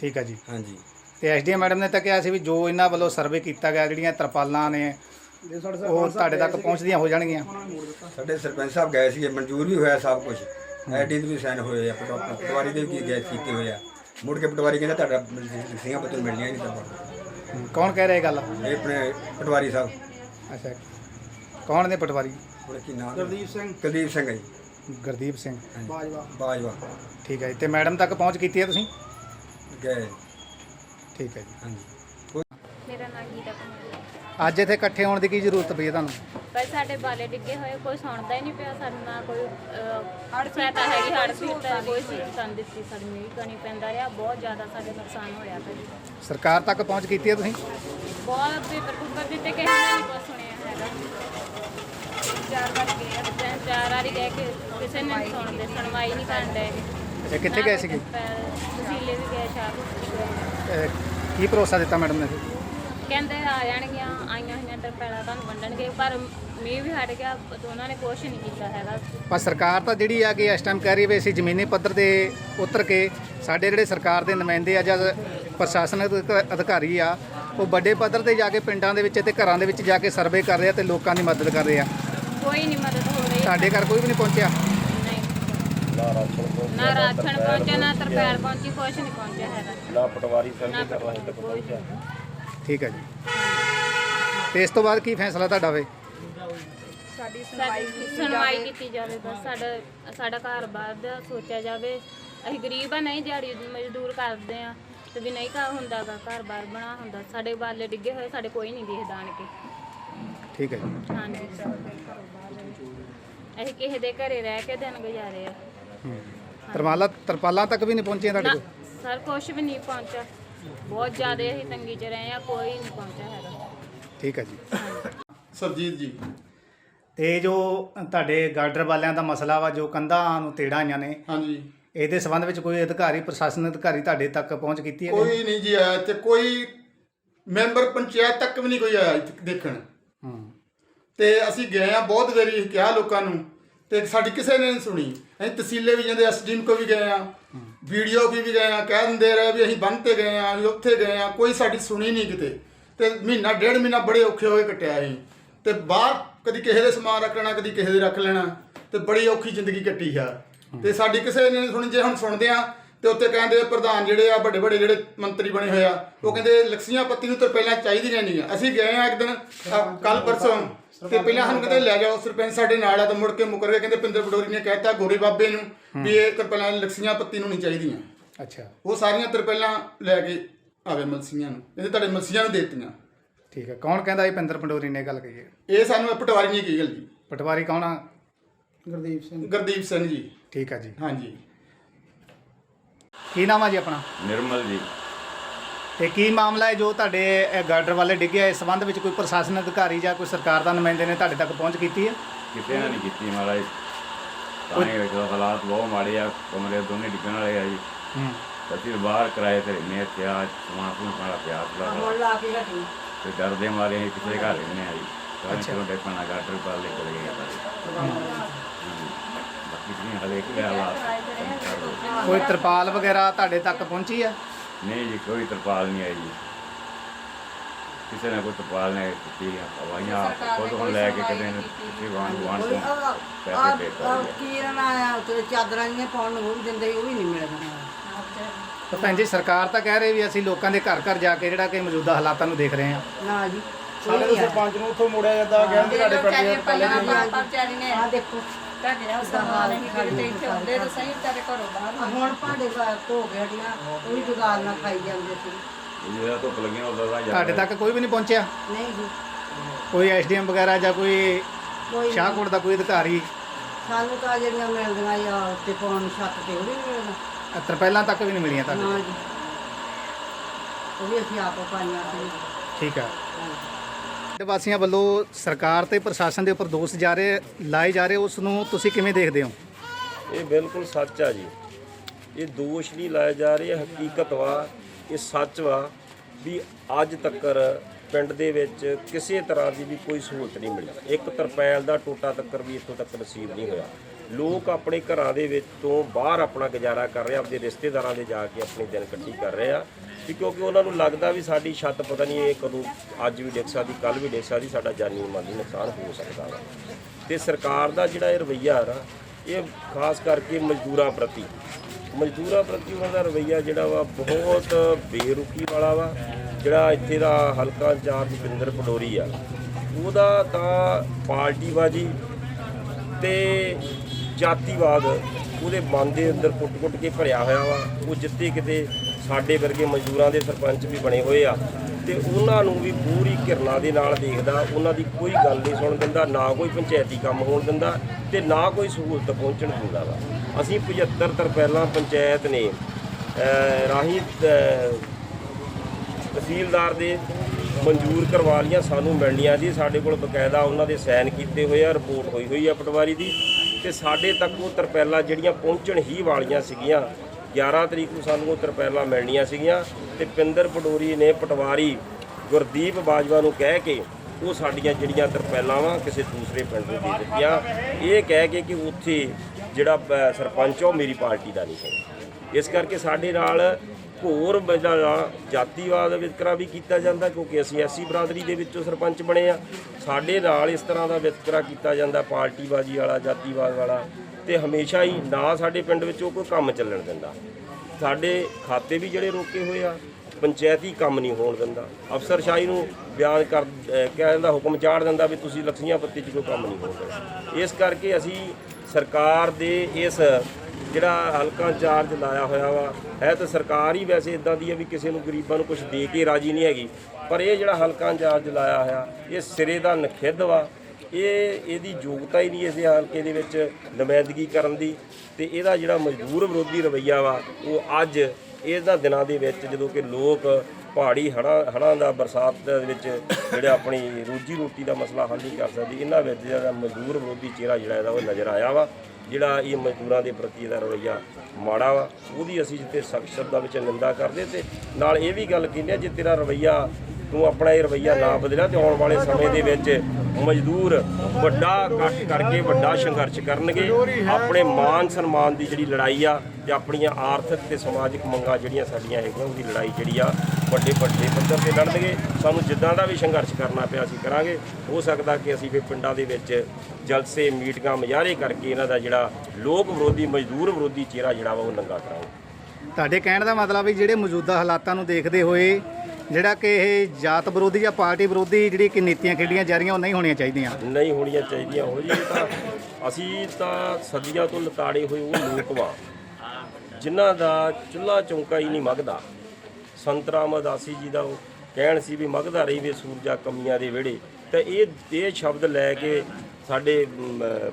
ਠੀਕ ਆ ਜੀ। ਹਾਂਜੀ। ਤੇ ਐਸਡੀਐਮ ਮੈਡਮ ਨੇ ਤਾਂ ਕਿਹਾ ਸੀ ਵੀ ਜੋ ਇਹਨਾਂ ਵੱਲੋਂ ਸਰਵੇ ਕੀਤਾ ਗਿਆ ਜਿਹੜੀਆਂ ਤਰਪਾਲਾਂ ਨੇ ਜੇ ਸਾਡੇ ਉਹ ਤੁਹਾਡੇ ਤੱਕ ਪਹੁੰਚਦੀਆਂ ਹੋ ਜਾਣਗੀਆਂ। ਸਾਡੇ ਸਰਪੰਚ ਸਾਹਿਬ ਗਏ ਸੀ ਮਨਜ਼ੂਰ ਵੀ ਹੋਇਆ ਸਭ ਕੁਝ ਐਡੀ ਦੇ ਵੀ ਸਾਈਨ ਹੋਏ ਆ ਪਟਵਾ- ਪਟਵਾਰੀ ਦੇ ਵੀ ਗਏ ਕੀਤੇ ਹੋਏ ਆ ਮੁੜ ਕੇ ਪਟਵਾਰੀ ਕਹਿੰਦਾ ਤੁਹਾਡਾ ਸਿੰਘਾਂ ਪੱਤਰ ਮਿਲਣੀਆਂ ਨਹੀਂ ਤਾਂ ਕੌਣ ਕਹਿ ਰਿਹਾ ਇਹ ਗੱਲ? ਇਹ ਆਪਣੇ ਪਟਵਾਰੀ ਸਾਹਿਬ। ਅੱਛਾ। ਕੌਣ ਨੇ ਪਟਵਾਰੀ? ਉਹਦਾ ਕੀ ਨਾਮ? ਗੁਰਦੀਪ ਸਿੰਘ। ਕੁਲਦੀਪ ਸਿੰਘ ਹੈ ਜੀ। ਗੁਰਦੀਪ ਸਿੰਘ। ਬਾਜਵਾ। ਬਾਜਵਾ। ਠੀਕ ਹੈ ਜੀ। ਤੇ ਮੈਡਮ ਤੱਕ ਪਹੁੰਚ ਕੀਤੀ ਹੈ ਤੁਸੀਂ? ਗਏ। ਠੀਕ ਹੈ ਜੀ। ਹਾਂਜੀ। ਮੇਰਾ ਨਾਮ ਗੀਤਾ ਕੁਮਾਰੀ ਹੈ। ਅੱਜ ਇੱਥੇ ਇਕੱਠੇ ਹੋਣ ਦੀ ਕੀ ਜ਼ਰੂਰਤ ਪਈ ਹੈ ਤੁਹਾਨੂੰ? ਪਰ ਸਾਡੇ ਬਾਲੇ ਡਿੱਗੇ ਹੋਏ ਕੋਈ ਸੁਣਦਾ ਹੀ ਨਹੀਂ ਪਿਆ ਸਾਨੂੰ ਨਾ ਕੋਈ ਹੜ ਸਹਾਇਤਾ ਹੈਗੀ ਹੜ ਪੀਤਾ ਕੋਈ ਸਾਨੂੰ ਦਿੱਤੀ ਸਾਨੂੰ ਮੀਂਹ ਕਣੀ ਪੈਂਦਾ ਰਿਹਾ ਬਹੁਤ ਜ਼ਿਆਦਾ ਸਾਡੇ ਨੁਕਸਾਨ ਹੋਇਆ ਭਾਜੀ ਸਰਕਾਰ ਤੱਕ ਪਹੁੰਚ ਕੀਤੀ ਹੈ ਤੁਸੀਂ? ਬਹੁਤ ਪੇਪਰ ਪੂਪਰ ਦਿੱਤੇ ਕਿਸੇ ਨੇ ਨਹੀਂ ਕੁਛ ਸੁਣਿਆ ਹੈਗਾ। ਚਾਰ ਵਾਰ ਗਏ ਆ, ਤਿੰਨ ਚਾਰ ਵਾਰੀ ਗਏ ਕਿ ਕਿਸੇ ਨੇ ਨਹੀਂ ਸੁਣਦੇ ਸੁਣਵਾਈ ਨਹੀਂ ਕਰਨ ਦੇ ਇਹ ਕਿੱਥੇ ਗਏ ਸੀਗੇ? ਵਸੀਲੇ ਵੀ ਗਏ ਸ਼ਾਹਪੁਰ ਵੀ ਗਏ ਇਹ ਕੀ ਭਰੋਸਾ ਦਿੱਤਾ ਮੈਡਮ ਨੇ? ਕਹਿੰਦੇ ਆ ਜਾਣਗੀਆਂ ਆਈਆਂ ਹੋਈਆਂ ਤਰਪੈਲਾ ਤੁਹਾਨੂੰ ਵੰਡਣਗੇ ਪਰ ਮੀਂਹ ਵੀ ਹਟ ਗਿਆ ਉਹਨਾਂ ਨੇ ਕੁਛ ਨਹੀਂ ਕੀਤਾ ਹੈਗਾ। ਪਰ ਸਰਕਾਰ ਤਾਂ ਜਿਹੜੀ ਆ ਕਿ ਇਸ ਟਾਈਮ ਕਹਿ ਰਹੀ ਵੀ ਅਸੀਂ ਜ਼ਮੀਨੀ ਪੱਧਰ ਤੇ ਉਤਰ ਕੇ ਸਾਡੇ ਜਿਹੜੇ ਸਰਕਾਰ ਦੇ ਨੁਮਾਇੰਦੇ ਆ ਜਾਂ ਪ੍ਰਸ਼ਾਸਨਿਕ ਅਧਿਕ- ਅਧਿਕਾਰੀ ਆ ਉਹ ਵੱਡੇ ਪੱਧਰ ਤੇ ਜਾ ਕੇ ਪਿੰਡਾਂ ਦੇ ਵਿੱਚ ਤੇ ਘਰਾਂ ਦੇ ਵਿੱਚ ਜਾ ਕੇ ਸਰਵੇ ਕਰ ਰਹੇ ਆ ਤੇ ਲੋਕਾਂ ਦੀ ਮਦਦ ਕਰ ਰਹੇ ਆ। ਕੋਈ ਨਹੀਂ ਮਦਦ ਹੋ ਰਹੀ। ਸਾਡੇ ਘਰ ਕੋਈ ਵੀ ਨਹੀਂ ਪਹੁੰਚਿਆ? ਨਹੀਂ। ਨਾ ਰਾਸ਼ਨ ਪਹੁੰਚਿਆ ਨਾ ਤਰਪੈਲ ਪਹੁੰਚੀ ਕੁਛ ਨਹੀਂ ਪਹੁੰਚਿਆ ਹੈਗਾ। ਨਾ ਪਟਵਾਰੀ ਨਾ ਸਰਵੇ ਕਰ ਰਹੇ ਕੋਈ ਠੀਕ ਹੈ ਜੀ। ਤੇ ਇਸ ਤੋਂ ਬਾਅਦ ਕੀ ਫੈਸਲਾ ਤੁਹਾਡਾ ਹੋਵੇ ਸਾਡੀ ਸੁਣਵਾਈ ਕੀਤੀ ਜਾਵੇ। ਬਸ ਸਾਡਾ ਸਾਡਾ ਘਰ ਬਾਹਰ ਦਾ ਸੋਚਿਆ ਜਾਵੇ। ਅਸੀਂ ਗਰੀਬ ਆ ਨਹੀਂ ਦਿਹਾੜੀ ਮਜ਼ਦੂਰ ਕਰਦੇ ਆ। ਤੇ ਵੀ ਨਹੀਂ ਘਰ ਹੁੰਦਾਗਾ ਘਰ ਬਾਹਰ ਬਣਾ ਹੁੰਦਾ। ਸਾਡੇ ਬਾਲੇ ਡਿੱਗੇ ਹੋਏ ਸਾਡੇ ਕੋਈ ਨਹੀਂ ਦੇਖਦਾ ਆਣ ਕੇ। ਠੀਕ ਹੈ ਜੀ। ਹਾਂਜੀ। ਅਸੀਂ ਕਿਸੇ ਦੇ ਘਰੇ ਰਹਿ ਕੇ ਦਿਨ ਗੁਜ਼ਾਰੇ ਆ। ਤਰਮਾਲਾ ਤਰਪਾਲਾਂ ਤੱਕ ਵੀ ਨਹੀਂ ਪਹੁੰਚੀਆਂ ਤੁਹਾਡੇ ਨਾ ਕੋਲ? ਸਰ ਕੁਛ ਵੀ ਨਹੀਂ ਪਹੁੰਚਿਆ। ਬਹੁਤ ਜ਼ਿਆਦਾ ਅਸੀਂ ਤੰਗੀ 'ਚ ਰਹੇ ਆ ਕੋਈ ਨਹੀਂ ਪਹੁੰਚਿਆ ਹੈਗਾ। ਠੀਕ ਹੈ ਜੀ। ਸਰਜੀਤ ਜੀ। ਤੇ ਜੋ ਤੁਹਾਡੇ ਗਾਰਡਰ ਵਾਲਿਆਂ ਦਾ ਮਸਲਾ ਵਾ ਜੋ ਕੰਧਾਂ ਨੂੰ ਤੇੜਾਂ ਆਈਆਂ ਨੇ ਹਾਂਜੀ। ਇਹਦੇ ਸੰਬੰਧ ਵਿੱਚ ਕੋਈ ਅਧਿਕਾਰੀ ਪ੍ਰਸ਼ਾਸਨ ਅਧਿਕਾਰੀ ਤੁਹਾਡੇ ਤੱਕ ਪਹੁੰਚ ਕੀਤੀ ਹੈ? ਕੋਈ ਨਹੀਂ ਜੀ ਆਇਆ ਇੱਥੇ ਕੋਈ ਮੈਂਬਰ ਪੰਚਾਇਤ ਤੱਕ ਵੀ ਨਹੀਂ ਕੋਈ ਆਇਆ ਇੱਥੇ ਦੇਖਣ। ਹੂੰ। ਤੇ ਅਸੀਂ ਗਏ ਆ ਬਹੁਤ ਵਾਰੀ ਕਿਹਾ ਲੋਕਾਂ ਨੂੰ ਤੇ ਸਾਡੀ ਕਿਸੇ ਨੇ ਨਹੀਂ ਸੁਣੀ। ਅਸੀਂ ਤਹਿਸੀਲੇ ਵੀ ਜਾਂਦੇ ਐਸਡੀਐਮ ਕੋ ਵੀ ਗਏ ਆ ਵੀਡੀਓ ਵੀ ਵੀ ਗਏ ਆ ਕਹਿ ਦਿੰਦੇ ਰਹੇ ਵੀ ਅਸੀਂ ਬੰਨ ਤੇ ਗਏ ਆ ਵੀ ਉੱਥੇ ਗਏ ਆ ਕੋਈ ਸਾਡੀ ਸੁਣੀ ਨਹੀਂ ਕਿਤੇ। ਤੇ ਮਹੀਨਾ ਡੇਢ ਮਹੀਨਾ ਬੜੇ ਔਖੇ ਹੋਏ ਕੱਟਿਆ ਅਸੀਂ ਤੇ ਬਾਹਰ ਕਦੀ ਕਿਸੇ ਦੇ ਸਮਾਨ ਰੱਖ ਲੈਣਾ ਕਦੀ ਕਿਸੇ ਦੇ ਰੱਖ ਲੈਣਾ ਤੇ ਬੜੀ ਔਖੀ ਜ਼ਿੰਦਗੀ ਕੱਟੀ ਯਾਰ ਤੇ ਸਾਡੀ ਕਿਸੇ ਨੇ ਸੁਣੀ ਜੇ ਹੁਣ ਸੁਣਦੇ ਆ ਤੇ ਉੱਤੇ ਕਹਿੰਦੇ ਆ ਪ੍ਰਧਾਨ ਜਿਹੜੇ ਆ ਵੱਡੇ ਵੱਡੇ ਜਿਹੜੇ ਮੰਤਰੀ ਬਣੇ ਹੋਏ ਆ ਉਹ ਕਹਿੰਦੇ ਲਕਸੀਆਂ ਪੱਤੀ ਨੂੰ ਤਾਂ ਪਹਿਲਾਂ ਚਾਹੀਦੀਆਂ ਨਹੀਂ ਆ। ਅਸੀਂ ਗਏ ਆ ਇੱਕ ਦਿਨ ਕੱਲ ਪਰਸੋਂ ਤੇ ਪਹਿਲਾਂ ਸਾਨੂੰ ਕਹਿੰਦੇ ਲੈ ਜਾਓ ਸਰਪੰਚ ਸਾਡੇ ਨਾਲ ਆ ਤਾਂ ਮੁੜ ਕੇ ਮੁਕਰ ਗਏ ਕਹਿੰਦੇ ਪਿੰਦਰ ਪਟੋਰੀ ਨੇ ਕਹਿਤਾ ਗੋਰੇ ਬਾਬੇ ਨੂੰ ਵੀ ਇਹ ਤਰਪਾਲਾਂ ਲਕਸੀਆਂ ਪੱਤੀ ਨੂੰ ਨਹੀਂ ਚਾਹੀਦੀਆਂ। ਅੱਛਾ। ਉਹ ਸਾਰੀਆਂ ਤਰਪਾਲਾਂ ਲੈ ਕੇ ਆਵੇ ਮਲਸੀਆਂ ਨੂੰ। ਕਹਿੰਦੇ ਤੁਹਾਡੇ ਮਲਸੀਆਂ ਨੂੰ ਦੇ ਦਿੱਤੀਆਂ। ਠੀਕ ਹੈ ਕੌਣ ਕਹਿੰਦਾ ਇਹ ਪਿੰਦਰ ਪੰਡੋਰੀ ਨੇ ਗੱਲ ਕਹੀ ਹੈ? ਇਹ ਸਾਨੂੰ ਇਹ ਪਟਵਾਰੀ ਨੇ ਕੀ ਗੱਲ ਜੀ। ਪਟਵਾਰੀ ਕੌਣ ਆ? ਗੁਰਦੀਪ ਸਿੰਘ। ਗੁਰਦੀਪ ਸਿੰਘ ਜੀ। ਠੀਕ ਹੈ ਜੀ। ਹਾਂਜੀ। ਕੀ ਨਾਮ ਆ ਜੀ ਆਪਣਾ? ਨਿਰਮਲ ਜੀ। ਤੇ ਕੀ ਮਾਮਲਾ ਹੈ ਜੋ ਤੁਹਾਡੇ ਇਹ ਗਾਰਡਰ ਵਾਲੇ ਡਿੱਗੇ ਆ, ਇਸ ਸੰਬੰਧ ਵਿੱਚ ਕੋਈ ਪ੍ਰਸ਼ਾਸਨ ਅਧਿਕਾਰੀ ਜਾਂ ਕੋਈ ਸਰਕਾਰ ਦਾ ਨੁਮਾਇੰਦੇ ਨੇ ਤੁਹਾਡੇ ਤੱਕ ਪਹੁੰਚ ਕੀਤੀ ਹੈ? ਕਿਤੇ ਨਾ ਨਹੀਂ ਕੀਤੀ ਮਹਾਰਾਜ। ਤਾਂ ਇਹ ਹਾਲਾਤ ਬਹੁਤ ਮਾੜੇ ਆ। ਕਮਰੇ ਦੋਨੇ ਡਿੱਗਣ ਵਾਲੇ ਆ ਜੀ। ਹੂੰ। ਅਸੀਂ ਬਾਹਰ ਕਿਰਾਏ ਤੇ ਰਹਿੰਦੇ ਆ ਸਮਾਨ ਸਮੂਨ ਸਾਰਾ ਪਿਆ ਪੂਰਾ ਤੇ ਡਰਦੇ ਮਾਰੇ ਅਸੀਂ ਕਿਸੇ ਘਰ ਰਹਿੰਦੇ ਆ ਜੀ। ਤਾਂ ਅੱਛਾ। ਚਲੋ ਦੇਖਣਾ ਗਾਟਰ ਪਾਲ ਲੈ ਚਲੇ ਗਏ ਬਾਕੀ ਜੀ ਹਲੇ ਕਿ ਹਾਲਾਤ ਕੋਈ ਤਰਪਾਲ ਵਗੈਰਾ ਤੁਹਾਡੇ ਤੱਕ ਪਹੁੰਚੀ ਆ? ਨਹੀਂ ਜੀ ਕੋਈ ਤਰਪਾਲ ਨਹੀਂ ਆਈ ਜੀ। ਕਿਸੇ ਨੇ ਕੋਈ ਤਰਪਾਲ ਨਹੀਂ ਦਿੱਤੀ ਹਵਾਈਆਂ ਖੁਦ ਹੁਣ ਲੈ ਕੇ ਕਦੇ ਕਿਸੇ ਵਾਂ ਵਾਂ ਤੋਂ ਪੈਸੇ ਦੇ ਕਰ ਕੀਰਨ ਆਇਆ ਉੱਤੇ ਚਾਦਰਾਂ ਜੀਆਂ ਪਾਉਣ ਨੂੰ ਉਹ ਵੀ ਦਿੰਦੇ ਉਹ ਵੀ ਨਹੀਂ ਮਿਲਦਾ ਤਾਂ ਭੈਣ ਜੀ ਸਰਕਾਰ ਤਾਂ ਕਹਿ ਰਹੀ ਵੀ ਅਸੀਂ ਲੋਕਾਂ ਦੇ ਘਰ ਘਰ ਜਾ ਕੇ ਜਿਹੜਾ ਕਿ ਮੌਜੂਦਾ ਹਾਲਾਤਾਂ ਨੂੰ ਦੇਖ ਰਹੇ ਹਾਂ। ਨਾ ਜੀ ਸਾਡੇ ਤੋਂ ਸਰਪੰਚ ਨੂੰ ਉੱਥੋਂ ਮੋੜਿਆ ਜਾਂਦਾ ਕਹਿੰਦੇ ਤੁਹਾਡੇ ਪਿੰਡ ਦੇ ਪਹਿਲੇ ਆ। ਦੇਖੋ। ਹੁਣ ਭਾਂਡੇ ਵਾ- ਧੋ ਕੇ ਹਟੀਆਂ ਉਹ ਵੀ ਜੁਗਾਲ ਨਾਲ ਖਾਈ ਜਾਂਦੇ ਸੀ। ਜਿਹੜਾ ਧੁੱਪ ਲੱਗੀਆਂ ਉਦੋਂ ਦਾ ਤੁਹਾਡੇ ਤੱਕ ਕੋਈ ਵੀ ਨਹੀਂ ਪਹੁੰਚਿਆ? ਨਹੀਂ ਜੀ। ਕੋਈ ਐਸਡੀਐਮ ਵਗੈਰਾ ਜਾਂ ਕੋਈ ਸ਼ਾਹਕੋਟ ਦਾ ਕੋਈ ਅਧਿਕਾਰੀ? ਸਾਨੂੰ ਤਾਂ ਜਿਹੜੀਆਂ ਮਿਲਦੀਆਂ ਆ ਉੱਤੇ ਪਾਉਣ ਛੱਤ ਤੇ ਉਹ ਵੀ ਨਹੀਂ ਮਿਲਦਾ ਤਰਪਾਲਾਂ ਤੱਕ ਵੀ ਨਹੀਂ ਮਿਲੀਆਂ ਤੁਹਾਨੂੰ ਨਾ ਜੀ। ਉਹ ਵੀ ਅਸੀਂ ਆਪ ਪਾਈਆਂ ਸੀ। ਠੀਕ ਹੈ। ਪਿੰਡ ਵਾਸੀਆਂ ਵੱਲੋਂ ਸਰਕਾਰ ਤੇ ਪ੍ਰਸ਼ਾਸਨ ਦੇ ਉੱਪਰ ਦੋਸ਼ ਜਾ ਰਹੇ ਲਾਏ ਜਾ ਰਹੇ ਉਸ ਨੂੰ ਤੁਸੀਂ ਕਿਵੇਂ ਦੇਖਦੇ ਹੋ? ਇਹ ਬਿਲਕੁਲ ਸੱਚ ਆ ਜੀ। ਇਹ ਦੋਸ਼ ਨਹੀਂ ਲਾਇਆ ਜਾ ਰਿਹਾ ਹਕੀਕਤ ਵਾ। ਇਹ ਸੱਚ ਵਾ ਵੀ ਅੱਜ ਤੱਕ ਪਿੰਡ ਦੇ ਵਿੱਚ ਕਿਸੇ ਤਰ੍ਹਾਂ ਦੀ ਵੀ ਕੋਈ ਸਹੂਲਤ ਨਹੀਂ ਮਿਲੀ। ਇੱਕ ਤਰਪੈਲ ਦਾ ਟੋਟਾ ਤੱਕਰ ਵੀ ਇੱਥੋਂ ਤੱਕ ਨਸੀਬ ਨਹੀਂ ਹੋਇਆ। ਲੋਕ ਆਪਣੇ ਘਰਾਂ ਦੇ ਵਿੱਚ ਤੋਂ ਬਾਹਰ ਆਪਣਾ ਗੁਜ਼ਾਰਾ ਕਰ ਰਹੇ ਆ ਆਪਣੇ ਰਿਸ਼ਤੇਦਾਰਾਂ ਦੇ ਜਾ ਕੇ ਆਪਣੇ ਦਿਨ ਕੱਟੀ ਕਰ ਰਹੇ ਆ। ਵੀ ਕਿਉਂਕਿ ਉਹਨਾਂ ਨੂੰ ਲੱਗਦਾ ਵੀ ਸਾਡੀ ਛੱਤ ਪਤਾ ਨਹੀਂ ਇਹ ਕਦੋਂ ਅੱਜ ਵੀ ਡਿੱਗ ਸਕਦੀ ਕੱਲ ਵੀ ਡਿੱਗ ਸਕਦੀ, ਸਾਡਾ ਜਾਨੀ ਮਾਲੀ ਨੁਕਸਾਨ ਹੋ ਸਕਦਾ ਵਾ। ਤੇ ਸਰਕਾਰ ਦਾ ਜਿਹੜਾ ਇਹ ਰਵੱਈਆ ਨਾ, ਇਹ ਖਾਸ ਕਰਕੇ ਮਜ਼ਦੂਰਾਂ ਪ੍ਰਤੀ ਮਜ਼ਦੂਰਾਂ ਪ੍ਰਤੀ ਉਹਨਾਂ ਦਾ ਰਵੱਈਆ ਜਿਹੜਾ ਵਾ ਬਹੁਤ ਬੇਰੁਖੀ ਵਾਲਾ ਵਾ। ਜਿਹੜਾ ਇੱਥੇ ਦਾ ਹਲਕਾ ਇੰਚਾਰਜ ਬਿੰਦਰ ਪਡੋਰੀ ਆ, ਉਹਦਾ ਤਾਂ ਪਾਰਟੀਬਾਜੀ ਤੇ ਜਾਤੀਵਾਦ ਉਹਦੇ ਮਨ ਦੇ ਅੰਦਰ ਕੁੱਟ-ਕੁੱਟ ਕੇ ਭਰਿਆ ਹੋਇਆ ਵਾ, ਉਹ ਜਿੱਤੇ ਕਿਤੇ ਸਾਡੇ ਵਰਗੇ ਮਜ਼ਦੂਰਾਂ ਦੇ ਸਰਪੰਚ ਵੀ ਬਣੇ ਹੋਏ ਆ, ਤੇ ਉਹਨਾਂ ਨੂੰ ਵੀ ਪੂਰੀ ਘਿਰਨਾ ਦੇ ਨਾਲ ਦੇਖਦਾ, ਉਹਨਾਂ ਦੀ ਕੋਈ ਗੱਲ ਨਹੀਂ ਸੁਣ ਦਿੰਦਾ, ਨਾ ਕੋਈ ਪੰਚਾਇਤੀ ਕੰਮ ਹੋਣ ਦਿੰਦਾ ਤੇ ਨਾ ਕੋਈ ਸਹੂਲਤ ਪਹੁੰਚਣ ਦਿੰਦਾ ਵਾ। ਅਸੀਂ 75 ਤਰ ਪਹਿਲਾਂ ਪੰਚਾਇਤ ਨੇ ਰਾਹੀਂ ਤਹਿਸੀਲਦਾਰ ਦੇ ਮਨਜ਼ੂਰ ਕਰਵਾ ਲੀਆਂ ਸਾਨੂੰ ਮਿਲਣੀਆਂ ਜੀ, ਸਾਡੇ ਕੋਲ ਬਕਾਇਦਾ ਉਹਨਾਂ ਦੇ ਸਾਈਨ ਕੀਤੇ ਹੋਏ ਆ, ਰਿਪੋਰਟ ਹੋਈ ਹੋਈ ਆ ਪਟਵਾਰੀ ਦੀ। ਤੇ ਸਾਡੇ ਤੱਕ ਉਹ ਤਰਪੈਲਾਂ ਜਿਹੜੀਆਂ ਪਹੁੰਚਣ ਹੀ ਵਾਲੀਆਂ ਸੀਗੀਆਂ। 11 ਤਰੀਕ ਨੂੰ ਸਾਨੂੰ ਉਹ ਤਰਪੈਲਾਂ ਮਿਲਣੀਆਂ ਸੀਗੀਆਂ ਤੇ ਪਿੰਦਰ ਪਡੋਰੀ ਨੇ ਪਟਵਾਰੀ ਗੁਰਦੀਪ ਬਾਜਵਾ ਨੂੰ ਕਹਿ ਕੇ ਉਹ ਸਾਡੀਆਂ ਜਿਹੜੀਆਂ ਤਰਪੈਲਾਂ ਵਾ ਕਿਸੇ ਦੂਸਰੇ ਪਿੰਡ ਨੂੰ ਦੇ ਦਿੱਤੀਆਂ। ਇਹ ਕਹਿ ਕੇ ਕਿ ਉੱਥੇ ਜਿਹੜਾ ਸਰਪੰਚ ਉਹ ਮੇਰੀ ਪਾਰਟੀ ਦਾ ਨਹੀਂ ਹੈ। ਇਸ ਕਰਕੇ ਸਾਡੇ ਨਾਲ ਘੋਰ ਜਿਹੜਾ ਜਾਤੀਵਾਦ ਵਿਤਕਰਾ ਵੀ ਕੀਤਾ ਜਾਂਦਾ ਕਿਉਂਕਿ ਅਸੀਂ ਐਸੀ ਬਰਾਦਰੀ ਦੇ ਵਿੱਚੋਂ ਸਰਪੰਚ ਬਣੇ ਆ। ਸਾਡੇ ਨਾਲ ਇਸ ਤਰ੍ਹਾਂ ਦਾ ਵਿਤਕਰਾ ਕੀਤਾ ਜਾਂਦਾ, ਪਾਰਟੀਬਾਜ਼ੀ ਵਾਲਾ, ਜਾਤੀਵਾਦ ਵਾਲਾ ਤੇ ਹਮੇਸ਼ਾ ਹੀ ਨਾ ਸਾਡੇ ਪਿੰਡ ਵਿੱਚੋਂ ਕੋਈ ਕੰਮ ਚੱਲਣ ਦਿੰਦਾ। ਸਾਡੇ ਖਾਤੇ ਵੀ ਜਿਹੜੇ ਰੋਕੇ ਹੋਏ ਆ, ਪੰਚਾਇਤੀ ਕੰਮ ਨਹੀਂ ਹੋਣ ਦਿੰਦਾ। ਅਫਸਰਸ਼ਾਹੀ ਨੂੰ ਬਿਆਨ ਕਰ, ਅਹ ਕਹਿ ਦਿੰਦਾ ਹੁਕਮ ਚਾੜ ਦਿੰਦਾ ਵੀ ਤੁਸੀਂ ਲਕਸ਼ੀਆਂ ਪੱਤੀ 'ਚ ਕੋਈ ਕੰਮ ਨਹੀਂ ਹੋਣ ਦੇਣਾ ਇਸ ਕਰਕੇ ਅਸੀਂ ਸਰਕਾਰ ਦੇ ਇਸ ਜਿਹੜਾ ਹਲਕਾ ਇੰਚਾਰਜ ਲਾਇਆ ਹੋਇਆ ਵਾ, ਹੈ ਤਾਂ ਸਰਕਾਰ ਹੀ ਵੈਸੇ ਇਦਾਂ ਦੀ ਹੈ ਵੀ ਕਿਸੇ ਨੂੰ ਗਰੀਬਾਂ ਨੂੰ ਕੁਝ ਦੇ ਕੇ ਰਾਜੀ ਨਹੀਂ ਹੈਗੀ। ਪਰ ਇਹ ਜਿਹੜਾ ਹਲਕਾ ਇੰਚਾਰਜ ਲਾਇਆ ਹੋਇਆ, ਇਹ ਸਿਰੇ ਦਾ ਨਖਿੱਧ ਵਾ। ਇਹ, ਇਹਦੀ ਯੋਗਤਾ ਹੀ ਨਹੀਂ ਇਸ ਹਲਕੇ ਦੇ ਵਿੱਚ ਨੁਮਾਇੰਦਗੀ ਕਰਨ ਦੀ ਤੇ ਇਹਦਾ ਜਿਹੜਾ ਮਜ਼ਦੂਰ ਵਿਰੋਧੀ ਰਵੱਈਆ ਵਾ, ਉਹ ਅੱਜ ਇਹਦਾ ਦਿਨਾਂ ਦੇ ਵਿੱਚ ਜਦੋਂ ਕਿ ਲੋਕ ਪਹਾੜੀ ਹੜ੍ਹਾਂ ਹੜ੍ਹਾਂ ਦਾ ਬਰਸਾਤ ਦੇ ਵਿੱਚ ਜਿਹੜਾ ਆਪਣੀ ਰੋਜੀ ਰੋਟੀ ਦਾ ਮਸਲਾ ਹੱਲ ਨਹੀਂ ਕਰ ਸਕਦੀ, ਇਹਨਾਂ ਵਿੱਚ ਜਿਹੜਾ ਮਜ਼ਦੂਰ ਵਿਰੋਧੀ ਚਿਹਰਾ ਜਿਹੜਾ ਇਹਦਾ ਉਹ ਨਜ਼ਰ ਆਇਆ ਵਾ। ਜਿਹੜਾ ਇਹ ਮਜ਼ਦੂਰਾਂ ਦੇ ਪ੍ਰਤੀ ਇਹਦਾ ਰਵੱਈਆ ਮਾੜਾ ਵਾ, ਉਹਦੀ ਅਸੀਂ ਜਿੱਤੇ ਸਖਤ ਸ਼ਬਦਾਂ ਵਿੱਚ ਨਿੰਦਾ ਕਰਦੇ ਤੇ ਨਾਲ ਇਹ ਵੀ ਗੱਲ ਕਹਿੰਦੇ ਆ, ਜੇ ਤੇਰਾ ਰਵੱਈਆ, ਤੂੰ ਆਪਣਾ ਇਹ ਰਵੱਈਆ ਨਾ ਬਦਲਿਆ ਤੇ ਆਉਣ ਵਾਲੇ ਸਮੇਂ ਦੇ ਵਿੱਚ ਮਜ਼ਦੂਰ ਵੱਡਾ ਇਕੱਠ ਕਰਕੇ ਵੱਡਾ ਸੰਘਰਸ਼ ਕਰਨਗੇ। ਆਪਣੇ ਮਾਨ ਸਨਮਾਨ ਦੀ ਜਿਹੜੀ ਲੜਾਈ ਆ ਤੇ ਆਪਣੀਆਂ ਆਰਥਿਕ ਤੇ ਸਮਾਜਿਕ ਮੰਗਾਂ ਜਿਹੜੀਆਂ ਸਾਡੀਆਂ ਹੈਗੀਆਂ, ਉਹਦੀ ਲੜਾਈ ਜਿਹੜੀ ਆ ਵੱਡੇ ਵੱਡੇ ਪੱਧਰ ਤੇ ਲੜਨਗੇ। ਸਾਨੂੰ ਜਿੱਦਾਂ ਦਾ ਵੀ ਸੰਘਰਸ਼ ਕਰਨਾ ਪਿਆ ਅਸੀਂ ਕਰਾਂਗੇ। ਹੋ ਸਕਦਾ ਕਿ ਅਸੀਂ ਵੀ ਪਿੰਡਾਂ ਦੇ ਵਿੱਚ ਜਲਸੇ ਮੀਟਿੰਗਾਂ ਮੁਜ਼ਾਹਰੇ ਕਰਕੇ ਇਹਨਾਂ ਦਾ ਜਿਹੜਾ ਲੋਕ ਵਿਰੋਧੀ ਮਜ਼ਦੂਰ ਵਿਰੋਧੀ ਚਿਹਰਾ ਜਿਹੜਾ ਵਾ ਉਹ ਨੰਗਾ ਕਰਾਂਗੇ। ਤੁਹਾਡੇ ਕਹਿਣ ਦਾ ਮਤਲਬ ਵੀ ਜਿਹੜੇ ਮੌਜੂਦਾ ਹਾਲਾਤਾਂ ਨੂੰ ਦੇਖਦੇ ਹੋਏ ਜਿਹੜਾ ਕਿ ਇਹ ਜਾਤ ਵਿਰੋਧੀ ਜਾਂ ਪਾਰਟੀ ਵਿਰੋਧੀ ਜਿਹੜੀ ਕਿ ਨੀਤੀਆਂ ਖੇਡੀਆਂ ਜਾ ਰਹੀਆਂ ਉਹ ਨਹੀਂ ਹੋਣੀਆਂ ਚਾਹੀਦੀਆਂ। ਨਹੀਂ ਹੋਣੀਆਂ ਚਾਹੀਦੀਆਂ। ਹੋ ਜੀ ਤਾਂ ਅਸੀਂ ਤਾਂ ਸਦੀਆਂ ਤੋਂ ਲਤਾੜੇ ਹੋਏ ਉਹ ਲੋਕ ਵਾਂ ਜਿਨ੍ਹਾਂ ਦਾ ਚੁੱਲ੍ਹਾ ਚੌਂਕਾ ਹੀ ਨਹੀਂ ਮਗਦਾ ਸੰਤ ਰਾਮਦਾਸੀ ਜੀ ਦਾ ਉਹ ਕਹਿਣ ਸੀ ਵੀ ਮਗਦਾ ਰਹੀ ਵੇ ਸੂਰਜਾ ਕਮੀਆਂ ਦੇ ਵਿਹੜੇ। ਤੇ ਇਹ ਇਹ ਸ਼ਬਦ ਲੈ ਕੇ ਸਾਡੇ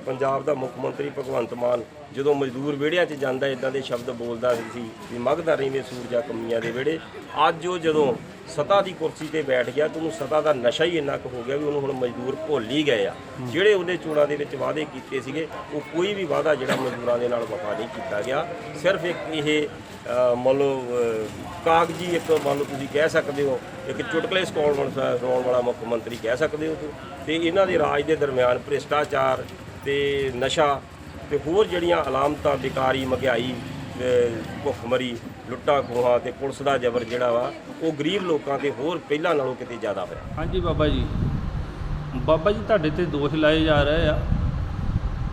ਪੰਜਾਬ ਦਾ ਮੁੱਖ ਮੰਤਰੀ ਭਗਵੰਤ ਮਾਨ ਜਦੋਂ ਮਜ਼ਦੂਰ ਵਿਹੜਿਆਂ 'ਚ ਜਾਂਦਾ ਇਦਾਂ ਦੇ ਸ਼ਬਦ ਬੋਲਦਾ ਸੀ ਵੀ ਮਗਦਾ ਰਹੀ ਸੂਰਜਾ ਕਮੀਆਂ ਦੇ ਵਿਹੜੇ। ਅੱਜ ਉਹ ਜਦੋਂ ਸਤਾ ਦੀ ਕੁਰਸੀ ਤੇ ਬੈਠ ਗਿਆ ਤੇ ਉਹਨੂੰ ਸਤਾ ਦਾ ਨਸ਼ਾ ਹੀ ਇੰਨਾ ਕੁ ਹੋ ਗਿਆ ਵੀ ਉਹਨੂੰ ਹੁਣ ਮਜ਼ਦੂਰ ਭੁੱਲ ਹੀ ਗਏ ਆ। ਜਿਹੜੇ ਉਹਦੇ ਚੋਣਾਂ ਦੇ ਵਿੱਚ ਵਾਅਦੇ ਕੀਤੇ ਸੀਗੇ ਉਹ ਕੋਈ ਵੀ ਵਾਅਦਾ ਜਿਹੜਾ ਮਜ਼ਦੂਰਾਂ ਦੇ ਨਾਲ ਵਫਾ ਨਹੀਂ ਕੀਤਾ ਗਿਆ। ਸਿਰਫ ਇੱਕ ਇਹ ਮੰਨ ਲਓ ਕਾਗਜ਼ੀ ਇੱਕ ਮੰਨ ਲਓ ਤੁਸੀਂ ਕਹਿ ਸਕਦੇ ਹੋ ਇੱਕ ਚੁਟਕਲੇ ਸਕਾਉਣ ਸੁਣਾਉਣ ਵਾਲਾ ਮੁੱਖ ਮੰਤਰੀ ਕਹਿ ਸਕਦੇ ਹੋ। ਤੇ ਇਹਨਾਂ ਦੇ ਰਾਜ ਦੇ ਦਰਮਿਆਨ ਭ੍ਰਿਸ਼ਟਾਚਾਰ ਤੇ ਨਸ਼ਾ ਤੇ ਹੋਰ ਜਿਹੜੀਆਂ ਅਲਾਮਤਾਂ ਬਿਕਾਰੀ ਮਹਿੰਗਾਈ ਭੁੱਖਮਰੀ ਲੁੱਟਾਂ ਖੋਹਾਂ ਤੇ ਪੁਲਿਸ ਦਾ ਜ਼ਬਰ ਜਿਹੜਾ ਵਾ, ਉਹ ਗਰੀਬ ਲੋਕਾਂ ਤੇ ਹੋਰ ਪਹਿਲਾਂ ਨਾਲੋਂ ਕਿਤੇ ਜ਼ਿਆਦਾ ਹੋਇਆ। ਹਾਂਜੀ ਬਾਬਾ ਜੀ। ਬਾਬਾ ਜੀ, ਤੁਹਾਡੇ ਤੇ ਦੋਸ਼ ਲਾਏ ਜਾ ਰਹੇ ਆ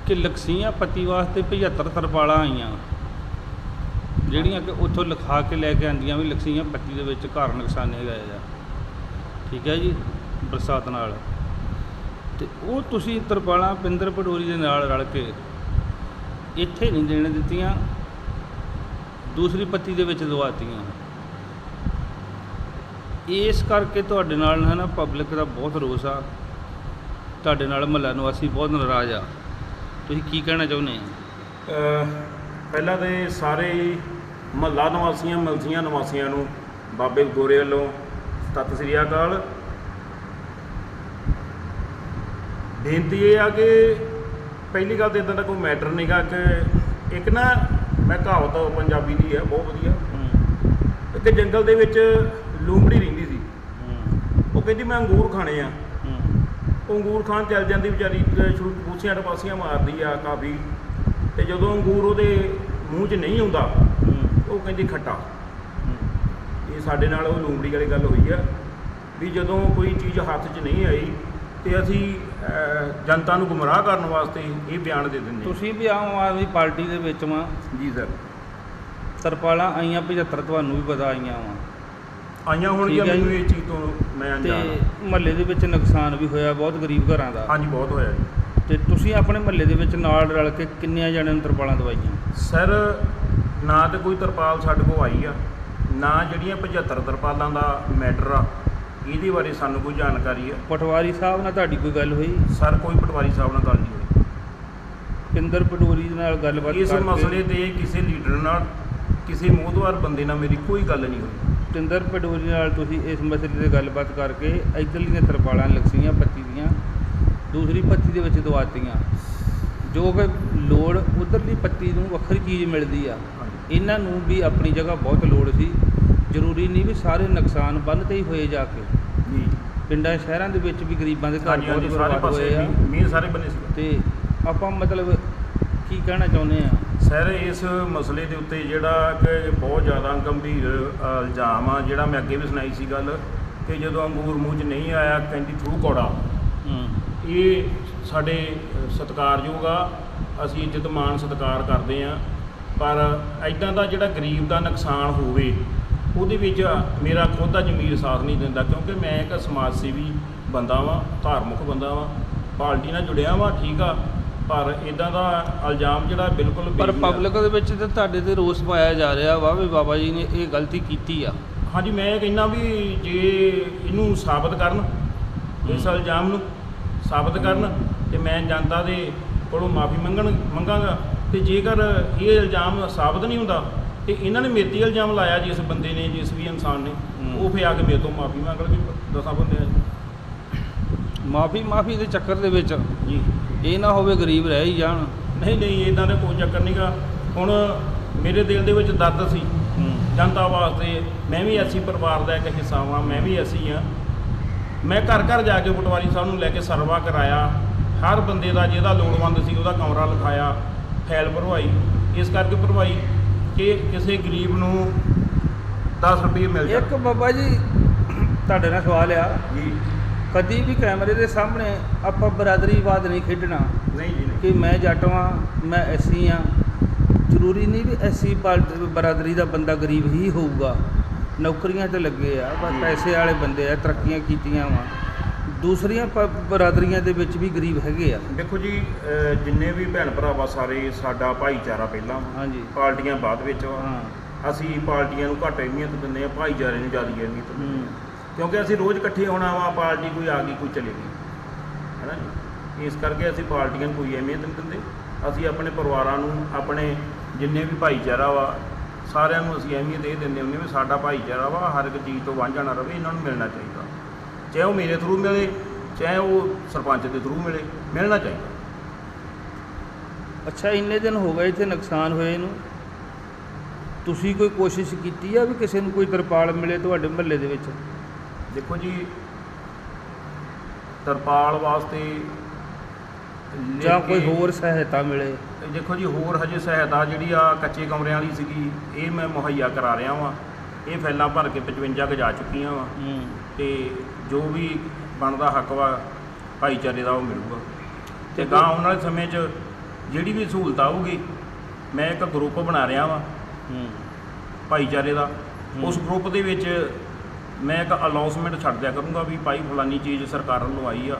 ਕਿ ਲਕਸੀਆਂ ਪੱਤੀ ਵਾਸਤੇ 75 ਤਰਪਾਲਾਂ ਆਈਆਂ। ਜਿਹੜੀਆਂ ਕਿ ਉੱਥੋਂ ਲਿਖਾ ਕੇ ਲੈ ਕੇ ਆਂਦੀਆਂ ਵੀ ਲਕਸੀਆਂ ਪੱਤੀ ਦੇ ਵਿੱਚ ਘਰ ਨੁਕਸਾਨੇ ਗਏ ਆ। ਠੀਕ ਹੈ ਜੀ, ਬਰਸਾਤ ਨਾਲ। ਤੇ ਉਹ ਤੁਸੀਂ ਤਰਪਾਲਾਂ ਪਿੰਦਰ ਪਟੋਰੀ ਦੇ ਨਾਲ ਰਲ ਕੇ ਇੱਥੇ ਨਹੀਂ ਦੇਣ ਦਿੱਤੀਆਂ। ਦੂਸਰੀ ਪੱਤੀ ਦੇ ਵਿੱਚ ਲਵਾਤੀਆਂ। ਇਸ ਕਰਕੇ ਤੁਹਾਡੇ ਨਾਲ ਹੈ ਨਾ ਪਬਲਿਕ ਦਾ ਬਹੁਤ ਰੋਸ ਆ। ਤੁਹਾਡੇ ਨਾਲ ਮਹੱਲਾ ਨਿਵਾਸੀ ਬਹੁਤ ਨਾਰਾਜ਼ ਆ। ਤੁਸੀਂ ਕੀ ਕਹਿਣਾ ਚਾਹੁੰਦੇ ਆ ਪਹਿਲਾਂ ਤੇ ਸਾਰੇ ਮਹੱਲਾ ਨਿਵਾਸੀਆਂ ਮਲਸੀਆਂ ਨਿਵਾਸੀਆਂ ਨੂੰ ਬਾਬੇ ਗੋਰੇ ਵੱਲੋਂ ਸਤਿ ਸ੍ਰੀ ਅਕਾਲ। ਬੇਨਤੀ ਇਹ ਆ ਕਿ ਪਹਿਲੀ ਗੱਲ ਤਾਂ ਇਦਾਂ ਦਾ ਕੋਈ ਮੈਟਰ ਨਹੀਂਗਾ ਕਿ ਇੱਕ ਨਾ ਮੈਂ ਕਹਾਵਤ ਪੰਜਾਬੀ ਦੀ ਹੈ ਬਹੁਤ ਵਧੀਆ। ਇੱਕ ਜੰਗਲ ਦੇ ਵਿੱਚ ਲੂੰਬੜੀ ਰਹਿੰਦੀ ਸੀ। ਉਹ ਕਹਿੰਦੀ ਮੈਂ ਅੰਗੂਰ ਖਾਣੇ ਆ। ਉਹ ਅੰਗੂਰ ਖਾਣ ਚੱਲ ਜਾਂਦੀ ਵਿਚਾਰੀ ਤੇ ਸ਼ੁਰੂ ਪੂਸੀਆਂ ਟਪਾਸੀਆਂ ਮਾਰਦੀ ਆ ਕਾਫੀ। ਤੇ ਜਦੋਂ ਅੰਗੂਰ ਉਹਦੇ ਮੂੰਹ 'ਚ ਨਹੀਂ ਆਉਂਦਾ ਉਹ ਕਹਿੰਦੀ ਖੱਟਾ। ਇਹ ਸਾਡੇ ਨਾਲ ਉਹ ਲੂੰਬੜੀ ਵਾਲੀ ਗੱਲ ਹੋਈ ਆ ਵੀ ਜਦੋਂ ਕੋਈ ਚੀਜ਼ ਹੱਥ 'ਚ ਨਹੀਂ ਆਈ ਤੇ ਅਸੀਂ ਅਹ, ਜਨਤਾ ਨੂੰ ਗੁੰਮਰਾਹ ਕਰਨ ਵਾਸਤੇ ਇਹ ਬਿਆਨ ਦੇ ਦਿੰਦੇ ਹਾਂ। ਤੁਸੀਂ ਵੀ ਆਮ ਆਦਮੀ ਪਾਰਟੀ ਦੇ ਵਿੱਚ ਵਾਂ? ਜੀ ਸਰ। ਤਰਪਾਲਾਂ ਆਈਆਂ 75 ਤੁਹਾਨੂੰ ਵੀ ਪਤਾ ਆਈਆਂ ਵਾਂ। ਆਈਆਂ ਹੋਣਗੀਆਂ ਠੀਕ ਹੈ ਜੀ। ਮੈਨੂੰ ਇਹ ਚੀਜ਼ ਤੋਂ ਮੈਂ ਤੇ ਅਣਜਾਣ ਹਾਂ। ਮਹੱਲੇ ਦੇ ਵਿੱਚ ਨੁਕਸਾਨ ਵੀ ਹੋਇਆ ਬਹੁਤ ਗਰੀਬ ਘਰਾਂ ਦਾ। ਹਾਂਜੀ ਬਹੁਤ ਹੋਇਆ ਜੀ। ਤੇ ਤੁਸੀਂ ਆਪਣੇ ਮਹੱਲੇ ਦੇ ਵਿੱਚ ਨਾਲ ਰਲ ਕੇ ਕਿੰਨਿਆਂ ਜਣਿਆਂ ਨੂੰ ਤਰਪਾਲਾਂ ਦਵਾਈਆਂ? ਸਰ ਨਾ ਤੇ ਕੋਈ ਤਰਪਾਲ ਸਾਡੇ ਕੋਲ ਆਈ ਆ ਨਾ ਜਿਹੜੀਆਂ 75 ਤਰਪਾਲਾਂ ਦਾ ਮੈਟਰ ਆ ਇਹਦੇ ਬਾਰੇ ਸਾਨੂੰ ਕੋਈ ਜਾਣਕਾਰੀ ਆ ਪਟਵਾਰੀ ਸਾਹਿਬ ਨਾਲ ਤੁਹਾਡੀ ਕੋਈ ਗੱਲ ਹੋਈ? ਸਰ ਕੋਈ ਪਟਵਾਰੀ ਸਾਹਿਬ ਨਾਲ ਗੱਲ ਨਹੀਂ ਹੋਈ। ਪਿੰਦਰ ਪਟੋਰੀ ਦੇ ਨਾਲ ਗੱਲਬਾਤ ਇਸ ਕਰਕੇ ਮਸਲੇ ਤੇ ਕਿਸੇ ਲੀਡਰ ਨਾਲ ਕਿਸੇ ਮੋਹਦਵਾਰ ਬੰਦੇ ਨਾਲ ਮੇਰੀ ਕੋਈ ਗੱਲ ਨਹੀਂ ਹੋਈ। ਪਿੰਦਰ ਪਟੋਰੀ ਨਾਲ ਤੁਸੀਂ ਇਸ ਮਸਲੇ ਤੇ ਗੱਲਬਾਤ ਕਰਕੇ ਇੱਧਰਲੀਆਂ ਤਰਪਾਲਾਂ ਲਕਸੀਆਂ ਪੱਤੀ ਦੀਆਂ ਦੂਸਰੀ ਪੱਤੀ ਦੇ ਵਿੱਚ ਦਵਾਤੀਆਂ। ਜੋ ਕਿ ਲੋੜ ਉਧਰਲੀ ਪੱਤੀ ਨੂੰ ਵੱਖਰੀ ਚੀਜ਼ ਮਿਲਦੀ ਆ। ਹਾਂਜੀ। ਇਹਨਾਂ ਨੂੰ ਵੀ ਆਪਣੀ ਜਗ੍ਹਾ ਬਹੁਤ ਲੋੜ ਸੀ। ਜ਼ਰੂਰੀ ਨਹੀਂ ਵੀ ਸਾਰੇ ਨੁਕਸਾਨ ਬੰਨ ਤੇ ਹੀ ਹੋਏ ਜਾ ਕੇ। ਜੀ। ਪਿੰਡਾਂ ਸ਼ਹਿਰਾਂ ਦੇ ਵਿੱਚ ਵੀ ਗਰੀਬਾਂ ਦੇ ਘਰ ਬਹੁਤ ਬਰਬਾਦ ਹੋਏ ਆ। ਮੀਂਹ- ਮੀਂਹ ਸਾਰੇ ਬੰਨੇ ਸੀ। ਤੇ ਆਪਾਂ ਮਤਲਬ ਕੀ ਕਹਿਣਾ ਚਾਹੁੰਦੇ ਆ? ਸਰ ਇਸ ਮਸਲੇ ਦੇ ਉੱਤੇ ਜਿਹੜਾ ਕਿ ਬਹੁਤ ਜ਼ਿਆਦਾ ਗੰਭੀਰ ਇਲਜ਼ਾਮ ਆ ਜਿਹੜਾ ਮੈਂ ਅੱਗੇ ਵੀ ਸੁਣਾਈ ਸੀ ਗੱਲ ਕਿ ਜਦੋਂ ਅੰਗੂਰ ਮੂੰਹ 'ਚ ਨਹੀਂ ਆਇਆ ਕਹਿੰਦੀ ਥਰੂ ਕੌੜਾ। ਹੂੰ। ਇਹ ਸਾਡੇ ਸਤਿਕਾਰਯੋਗ ਆ ਅਸੀਂ ਇੱਜ਼ਤ ਮਾਣ ਸਤਿਕਾਰ ਕਰਦੇ ਆ ਪਰ ਐਦਾਂ ਦਾ ਜਿਹੜਾ ਗਰੀਬ ਦਾ ਨੁਕਸਾਨ ਹੋਵੇ ਉਹਦੇ ਵਿੱਚ ਮੇਰਾ ਖੁਦ ਦਾ ਜ਼ਮੀਰ ਸਾਥ ਨਹੀਂ ਦਿੰਦਾ ਕਿਉਂਕਿ ਮੈਂ ਇੱਕ ਸਮਾਜ ਸੇਵੀ ਬੰਦਾ ਵਾਂ ਧਾਰਮਿਕ ਬੰਦਾ ਵਾਂ ਪਾਰਟੀ ਨਾਲ ਜੁੜਿਆ ਵਾਂ ਠੀਕ ਆ ਪਰ ਇਦਾਂ ਦਾ ਇਲਜ਼ਾਮ ਜਿਹੜਾ ਬਿਲਕੁਲ ਪਰ ਪਬਲਿਕ ਦੇ ਵਿੱਚ ਤੇ ਤੁਹਾਡੇ ਤੇ ਰੋਸ ਪਾਇਆ ਜਾ ਰਿਹਾ ਵਾ ਵੀ ਬਾਬਾ ਜੀ ਨੇ ਇਹ ਗਲਤੀ ਕੀਤੀ ਆ। ਹਾਂਜੀ ਮੈਂ ਕਹਿੰਦਾ ਵੀ ਜੇ ਇਹਨੂੰ ਸਾਬਤ ਕਰਨ ਇਸ ਇਲਜ਼ਾਮ ਨੂੰ ਸਾਬਤ ਕਰਨ ਤੇ ਮੈਂ ਜਨਤਾ ਦੇ ਕੋਲੋਂ ਮਾਫੀ ਮੰਗਣ ਮੰਗਾਂਗਾ ਤੇ ਜੇਕਰ ਇਹ ਇਲਜ਼ਾਮ ਸਾਬਤ ਨਹੀਂ ਹੁੰਦਾ ਤੇ ਇਹਨਾਂ ਨੇ ਮੇਤੀ ਇਲਜ਼ਾਮ ਲਾਇਆ ਜਿਸ ਬੰਦੇ ਨੇ ਜਿਸ ਵੀ ਇਨਸਾਨ ਨੇ ਹੂੰ। ਉਹ ਫੇ ਆ ਕੇ ਮੇਰੇ ਤੋਂ ਮਾਫੀ ਮੰਗ ਲਵੇ ਦਸਾਂ ਬੰਦੇ ਮਾਫੀ ਮਾਫੀ ਦੇ ਚੱਕਰ ਦੇ ਵਿੱਚ ਜੀ। ਇਹ ਨਾ ਹੋਵੇ ਗਰੀਬ ਰਹਿ ਹੀ ਜਾਣ। ਨਹੀਂ ਨਹੀਂ ਇਦਾਂ ਦਾ ਕੋਈ ਚੱਕਰ ਨਹੀਂਗਾ ਹੁਣ ਮੇਰੇ ਦਿਲ ਦੇ ਵਿੱਚ ਦਰਦ ਸੀ ਜਨਤਾ ਵਾਸਤੇ। ਮੈਂ ਵੀ ਐਸੀ ਪਰਿਵਾਰ ਦਾ ਇੱਕ ਹਿੱਸਾ ਵਾਂ ਮੈਂ ਵੀ ਐਸੀ ਆ। ਮੈਂ ਘਰ ਘਰ ਜਾ ਕੇ ਪਟਵਾਰੀ ਸਾਹਿਬ ਨੂੰ ਲੈ ਕੇ ਸਰਵਾ ਕਰਾਇਆ। ਹਰ ਬੰਦੇ ਦਾ ਜਿਹਦਾ ਲੋੜਵੰਦ ਸੀ ਉਹਦਾ ਕਮਰਾ ਲਿਖਾਇਆ ਫਾਈਲ ਭਰਵਾਈ। ਇਸ ਕਰਕੇ ਭਰਵਾਈ ਕਿ ਕਿਸੇ ਗਰੀਬ ਨੂੰ 10 ਰੁਪਏ ਮਿਲ ਇੱਕ ਜਾਣ ਬਾਬਾ ਜੀ ਤੁਹਾਡੇ ਨਾਲ ਸਵਾਲ ਆ। ਜੀ। ਕਦੀ ਵੀ ਕੈਮਰੇ ਦੇ ਸਾਹਮਣੇ ਆਪਾਂ ਬਰਾਦਰੀਵਾਦ ਨਹੀਂ ਖੇਡਣਾ। ਨਹੀਂ ਜੀ ਨਹੀਂ। ਕਿ ਮੈਂ ਜੱਟ ਵਾਂ ਮੈਂ ਐਸੀ ਆ। ਜ਼ਰੂਰੀ ਨਹੀਂ ਵੀ ਐਸੀ ਬਰਾਦਰੀ ਦਾ ਬੰਦਾ ਗਰੀਬ ਹੀ ਹੋਊਗਾ। ਨੌਕਰੀਆਂ ਤੇ ਲੱਗੇ ਆ ਜੀ। ਪੈਸੇ ਵਾਲੇ ਬੰਦੇ ਆ ਤਰੱਕੀਆਂ ਕੀਤੀਆਂ ਵਾ। ਦੂਸਰੀਆਂ ਪ- ਬਰਾਦਰੀਆਂ ਦੇ ਵਿੱਚ ਵੀ ਗਰੀਬ ਹੈਗੇ ਆ। ਦੇਖੋ ਜੀ ਅਹ ਜਿੰਨੇ ਵੀ ਭੈਣ ਭਰਾ ਵਾ ਸਾਰੇ ਸਾਡਾ ਭਾਈਚਾਰਾ ਪਹਿਲਾਂ ਵਾ। ਹਾਂਜੀ। ਪਾਰਟੀਆਂ ਬਾਅਦ ਵਿੱਚ ਵਾ। ਹਾਂ। ਅਸੀਂ ਪਾਰਟੀਆਂ ਨੂੰ ਘੱਟ ਅਹਿਮੀਅਤ ਦਿੰਦੇ ਆ ਭਾਈਚਾਰੇ ਨੂੰ ਜ਼ਿਆਦਾ ਅਹਿਮੀਅਤ ਦਿੰਦੇ ਹੂੰ। ਕਿਉਂਕਿ ਅਸੀਂ ਰੋਜ਼ ਇਕੱਠੇ ਹੋਣਾ ਵਾ ਪਾਰਟੀ ਕੋਈ ਆ ਗਈ ਕੋਈ ਚਲੇ ਗਈ। ਹੈ ਨਾ ਜੀ? ਇਸ ਕਰਕੇ ਅਸੀਂ ਪਾਰਟੀਆਂ ਨੂੰ ਕੋਈ ਅਹਿਮੀਅਤ ਨਹੀਂ ਦਿੰਦੇ। ਅਸੀਂ ਆਪਣੇ ਪਰਿਵਾਰਾਂ ਨੂੰ ਆਪਣੇ ਜਿੰਨੇ ਵੀ ਭਾਈਚਾਰਾ ਵਾ ਸਾਰਿਆਂ ਨੂੰ ਅਸੀਂ ਅਹਿਮੀਅਤ ਇਹ ਦਿੰਦੇ ਹੁੰਦੇ ਵੀ ਸਾਡਾ ਭਾਈਚਾਰਾ ਵਾ ਹਰ ਇੱਕ ਚੀਜ਼ ਤੋਂ ਵਾਂਝਾ ਨਾ ਰਵੇ ਇਹਨਾਂ ਨੂੰ ਮਿਲਣਾ ਚਾਹੀਦਾ। ਚਾਹੇ ਉਹ ਮੇਰੇ ਥਰੂ ਮਿਲੇ ਚਾਹੇ ਉਹ ਸਰਪੰਚ ਦੇ ਥਰੂ ਮਿਲੇ ਮਿਲਣਾ ਚਾਹੀਦਾ। ਅੱਛਾ ਇੰਨੇ ਦਿਨ ਹੋ ਗਏ ਇੱਥੇ ਨੁਕਸਾਨ ਹੋਏ ਨੂੰ। ਤੁਸੀਂ ਕੋਈ ਕੋਸ਼ਿਸ਼ ਕੀਤੀ ਆ ਵੀ ਕਿਸੇ ਨੂੰ ਕੋਈ ਤਰਪਾਲ ਮਿਲੇ ਤੁਹਾਡੇ ਮਹੱਲੇ ਦੇ ਵਿੱਚ? ਦੇਖੋ ਜੀ ਤਰਪਾਲ ਵਾਸਤੇ ਜਾਂ ਕੋਈ ਹੋਰ ਸਹਾਇਤਾ ਮਿਲੇ? ਦੇਖੋ ਜੀ ਹੋਰ ਹਜੇ ਸਹਾਇਤਾ ਜਿਹੜੀ ਆ ਕੱਚੇ ਕਮਰਿਆਂ ਵਾਲੀ ਸੀਗੀ ਇਹ ਮੈਂ ਮੁਹੱਈਆ ਕਰਾ ਰਿਹਾ ਵਾਂ। ਇਹ ਫੈਲਾਂ ਭਰ ਕੇ 55 ਕੁ ਜਾ ਚੁੱਕੀਆਂ ਵਾ। ਤੇ ਜੋ ਵੀ ਬਣਦਾ ਹੱਕ ਵਾ ਭਾਈਚਾਰੇ ਦਾ ਉਹ ਮਿਲੂਗਾ। ਤੇ ਗਾਂ ਆਉਣ ਵਾਲੇ ਸਮੇਂ 'ਚ ਜਿਹੜੀ ਵੀ ਸਹੂਲਤ ਆਊਗੀ ਮੈਂ ਇੱਕ ਗਰੁੱਪ ਬਣਾ ਰਿਹਾ ਵਾਂ ਹੂੰ। ਭਾਈਚਾਰੇ ਦਾ। ਉਸ ਗਰੁੱਪ ਦੇ ਵਿੱਚ ਮੈਂ ਇੱਕ ਅਨਾਉਂਸਮੈਂਟ ਛੱਡ ਦਿਆ ਕਰੂੰਗਾ ਵੀ ਭਾਈ ਫਲਾਨੀ ਚੀਜ਼ ਸਰਕਾਰ ਵੱਲੋਂ ਆਈ ਆ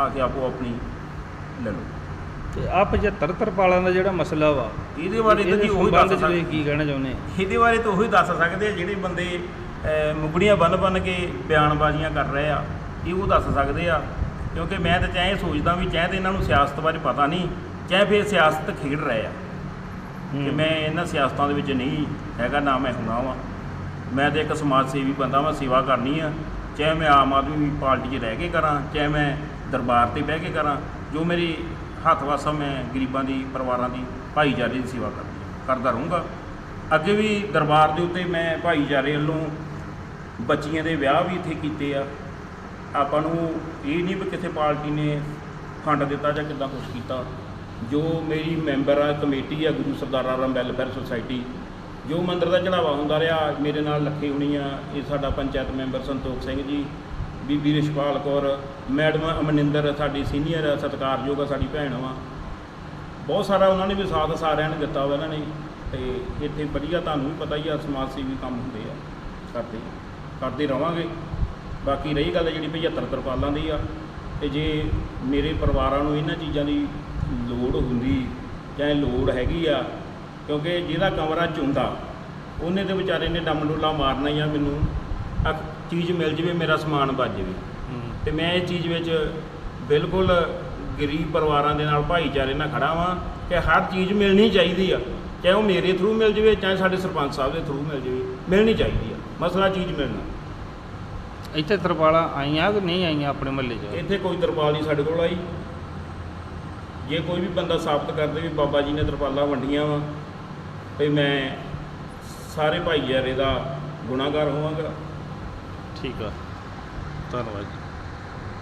ਆ ਕੇ ਆਪੋ ਆਪਣੀ ਲੈ ਲਓ। ਤੇ ਆ 75 ਤਰਪਾਲਾਂ ਦਾ ਜਿਹੜਾ ਮਸਲਾ ਵਾ ਇਹਦੇ ਬਾਰੇ ਤਾਂ ਜੀ ਉਹੀ ਦੱਸ ਸਕਦੇ ਕੀ ਕਹਿਣਾ ਚਾਹੁੰਦੇ? ਇਹਦੇ ਬਾਰੇ ਤਾਂ ਉਹੀ ਦੱਸ ਸਕਦੇ ਆ ਜਿਹੜੇ ਬੰਦੇ ਮੁਗੜੀਆਂ ਬੰਨ ਬੰਨ ਕੇ ਬਿਆਨਬਾਜ਼ੀਆਂ ਕਰ ਰਹੇ ਆ ਇਹ ਉਹ ਦੱਸ ਸਕਦੇ ਆ। ਕਿਉਂਕਿ ਮੈਂ ਤਾਂ ਚਾਹੇ ਸੋਚਦਾ ਵੀ ਚਾਹੇ ਤਾਂ ਇਹਨਾਂ ਨੂੰ ਸਿਆਸਤ ਬਾਰੇ ਪਤਾ ਨਹੀਂ ਚਾਹੇ ਫਿਰ ਸਿਆਸਤ ਖੇਡ ਰਹੇ ਆ। ਕਿ। ਮੈਂ ਇਹਨਾਂ ਸਿਆਸਤਾਂ ਦੇ ਵਿੱਚ ਨਹੀਂ ਹੈਗਾ ਨਾ ਮੈਂ ਹੁਣਾ ਵਾਂ। ਮੈਂ ਤਾਂ ਇੱਕ ਸਮਾਜ ਸੇਵੀ ਬੰਦਾ ਵਾਂ ਸੇਵਾ ਕਰਨੀ ਆ। ਚਾਹੇ ਮੈਂ ਆਮ ਆਦਮੀ ਪਾਰਟੀ 'ਚ ਰਹਿ ਕੇ ਕਰਾਂ ਚਾਹੇ ਮੈਂ ਦਰਬਾਰ ਤੇ ਬਹਿ ਕੇ ਕਰਾਂ ਜੋ ਮੇਰੀ ਹੱਥ ਵਾਸਾ ਮੈਂ ਗਰੀਬਾਂ ਦੀ ਪਰਿਵਾਰਾਂ ਦੀ ਭਾਈਚਾਰੇ ਦੀ ਸੇਵਾ ਕਰਦਾ ਰਹੂੰਗਾ। ਅੱਗੇ ਵੀ ਦਰਬਾਰ ਦੇ ਉੱਤੇ ਮੈਂ ਭਾਈਚਾਰੇ ਵੱਲੋਂ ਬੱਚੀਆਂ ਦੇ ਵਿਆਹ ਵੀ ਇੱਥੇ ਕੀਤੇ ਆ। ਆਪਾਂ ਨੂੰ ਇਹ ਨਹੀਂ ਵੀ ਕਿਸੇ ਪਾਰਟੀ ਨੇ ਫੰਡ ਦਿੱਤਾ ਜਾਂ ਕਿੱਦਾਂ ਕੁਛ ਕੀਤਾ। ਜੋ ਮੇਰੀ ਮੈਂਬਰ ਆ, ਕਮੇਟੀ ਆ, ਗੁਰੂ ਸਰਦਾਰਾ ਰਾਮ ਵੈਲਫੇਅਰ ਸੁਸਾਇਟੀ, ਜੋ ਮੰਦਰ ਦਾ ਚੜਾਵਾ ਹੁੰਦਾ ਰਿਹਾ, ਮੇਰੇ ਨਾਲ ਲੱਖੇ ਹੋਣੀ ਆ, ਇਹ ਸਾਡਾ ਪੰਚਾਇਤ ਮੈਂਬਰ ਸੰਤੋਖ ਸਿੰਘ ਜੀ, ਬੀਬੀ ਰਿਸ਼ਪਾਲ ਕੌਰ, ਮੈਡਮ ਅਮਨਿੰਦਰ, ਸਾਡੀ ਸੀਨੀਅਰ ਸਤਿਕਾਰਯੋਗ ਆ, ਸਾਡੀ ਭੈਣ ਵਾ। ਬਹੁਤ ਸਾਰਾ ਉਹਨਾਂ ਨੇ ਵੀ ਸਾਥ ਸਾਰਿਆਂ ਨੇ ਦਿੱਤਾ ਵਾ ਇਹਨਾਂ ਨੇ। ਤੇ ਇੱਥੇ ਵਧੀਆ ਤੁਹਾਨੂੰ ਵੀ ਪਤਾ ਹੀ ਆ ਸਮਾਜ ਸੇਵੀ ਕੰਮ ਹੁੰਦੇ ਆ ਕਰਦੇ ਕਰਦੇ ਰਵਾਂਗੇ। ਬਾਕੀ ਰਹੀ ਗੱਲ ਜਿਹੜੀ 75 ਤਰਪਾਲਾਂ ਦੀ ਆ ਤੇ ਜੇ ਮੇਰੇ ਪਰਿਵਾਰਾਂ ਨੂੰ ਇਹਨਾਂ ਚੀਜ਼ਾਂ ਦੀ ਲੋੜ ਹੁੰਦੀ ਜਾਂ ਲੋੜ ਹੈਗੀ ਆ ਕਿਉਂਕਿ ਜਿਹਦਾ ਕਮਰਾ ਚੁੰਦਾ ਉਹਨੇ ਤੇ ਵਿਚਾਰੇ ਨੇ ਡੰਮ ਡੋਲਾ ਮਾਰਨਾ ਹੀ ਆ ਮੈਨੂੰ ਆ ਚੀਜ਼ ਮਿਲ ਜਵੇ ਮੇਰਾ ਸਮਾਨ ਬਚ ਜਵੇ। ਤੇ ਮੈਂ ਇਹ ਚੀਜ਼ ਵਿੱਚ ਬਿਲਕੁਲ ਗਰੀਬ ਪਰਿਵਾਰਾਂ ਦੇ ਨਾਲ ਭਾਈਚਾਰੇ ਨਾਲ ਖੜਾ ਵਾਂ ਕਿ ਹਰ ਚੀਜ਼ ਮਿਲਣੀ ਚਾਹੀਦੀ ਆ। ਚਾਹੇ ਉਹ ਮੇਰੇ ਥਰੂ ਮਿਲ ਜਵੇ ਚਾਹੇ ਸਾਡੇ ਸਰਪੰਚ ਸਾਹਿਬ ਦੇ ਥਰੂ ਮਿਲ ਜਵੇ ਮਿਲਣੀ ਚਾਹੀਦੀ ਆ ਮਸਲਾ ਚੀਜ਼ ਮਿਲਣਾ। ਇੱਥੇ ਤਰਪਾਲਾਂ ਆਈਆਂ ਕਿ ਨਹੀਂ ਆਈਆਂ ਆਪਣੇ ਮਹੱਲੇ 'ਚ? ਇੱਥੇ ਕੋਈ ਤਰਪਾਲ ਨਹੀਂ ਸਾਡੇ ਕੋਲ ਆਈ। ਜੇ ਕੋਈ ਵੀ ਬੰਦਾ ਸਾਬਤ ਕਰਦੇ ਵੀ ਬਾਬਾ ਜੀ ਨੇ ਤਰਪਾਲਾਂ ਵੰਡੀਆਂ ਵਾ ਤੇ ਮੈਂ ਸਾਰੇ ਭਾਈਚਾਰੇ ਦਾ ਗੁਨਾਹਗਾਰ ਹੋਵਾਂਗਾ। ਠੀਕ ਆ ਧੰਨਵਾਦ ਜੀ।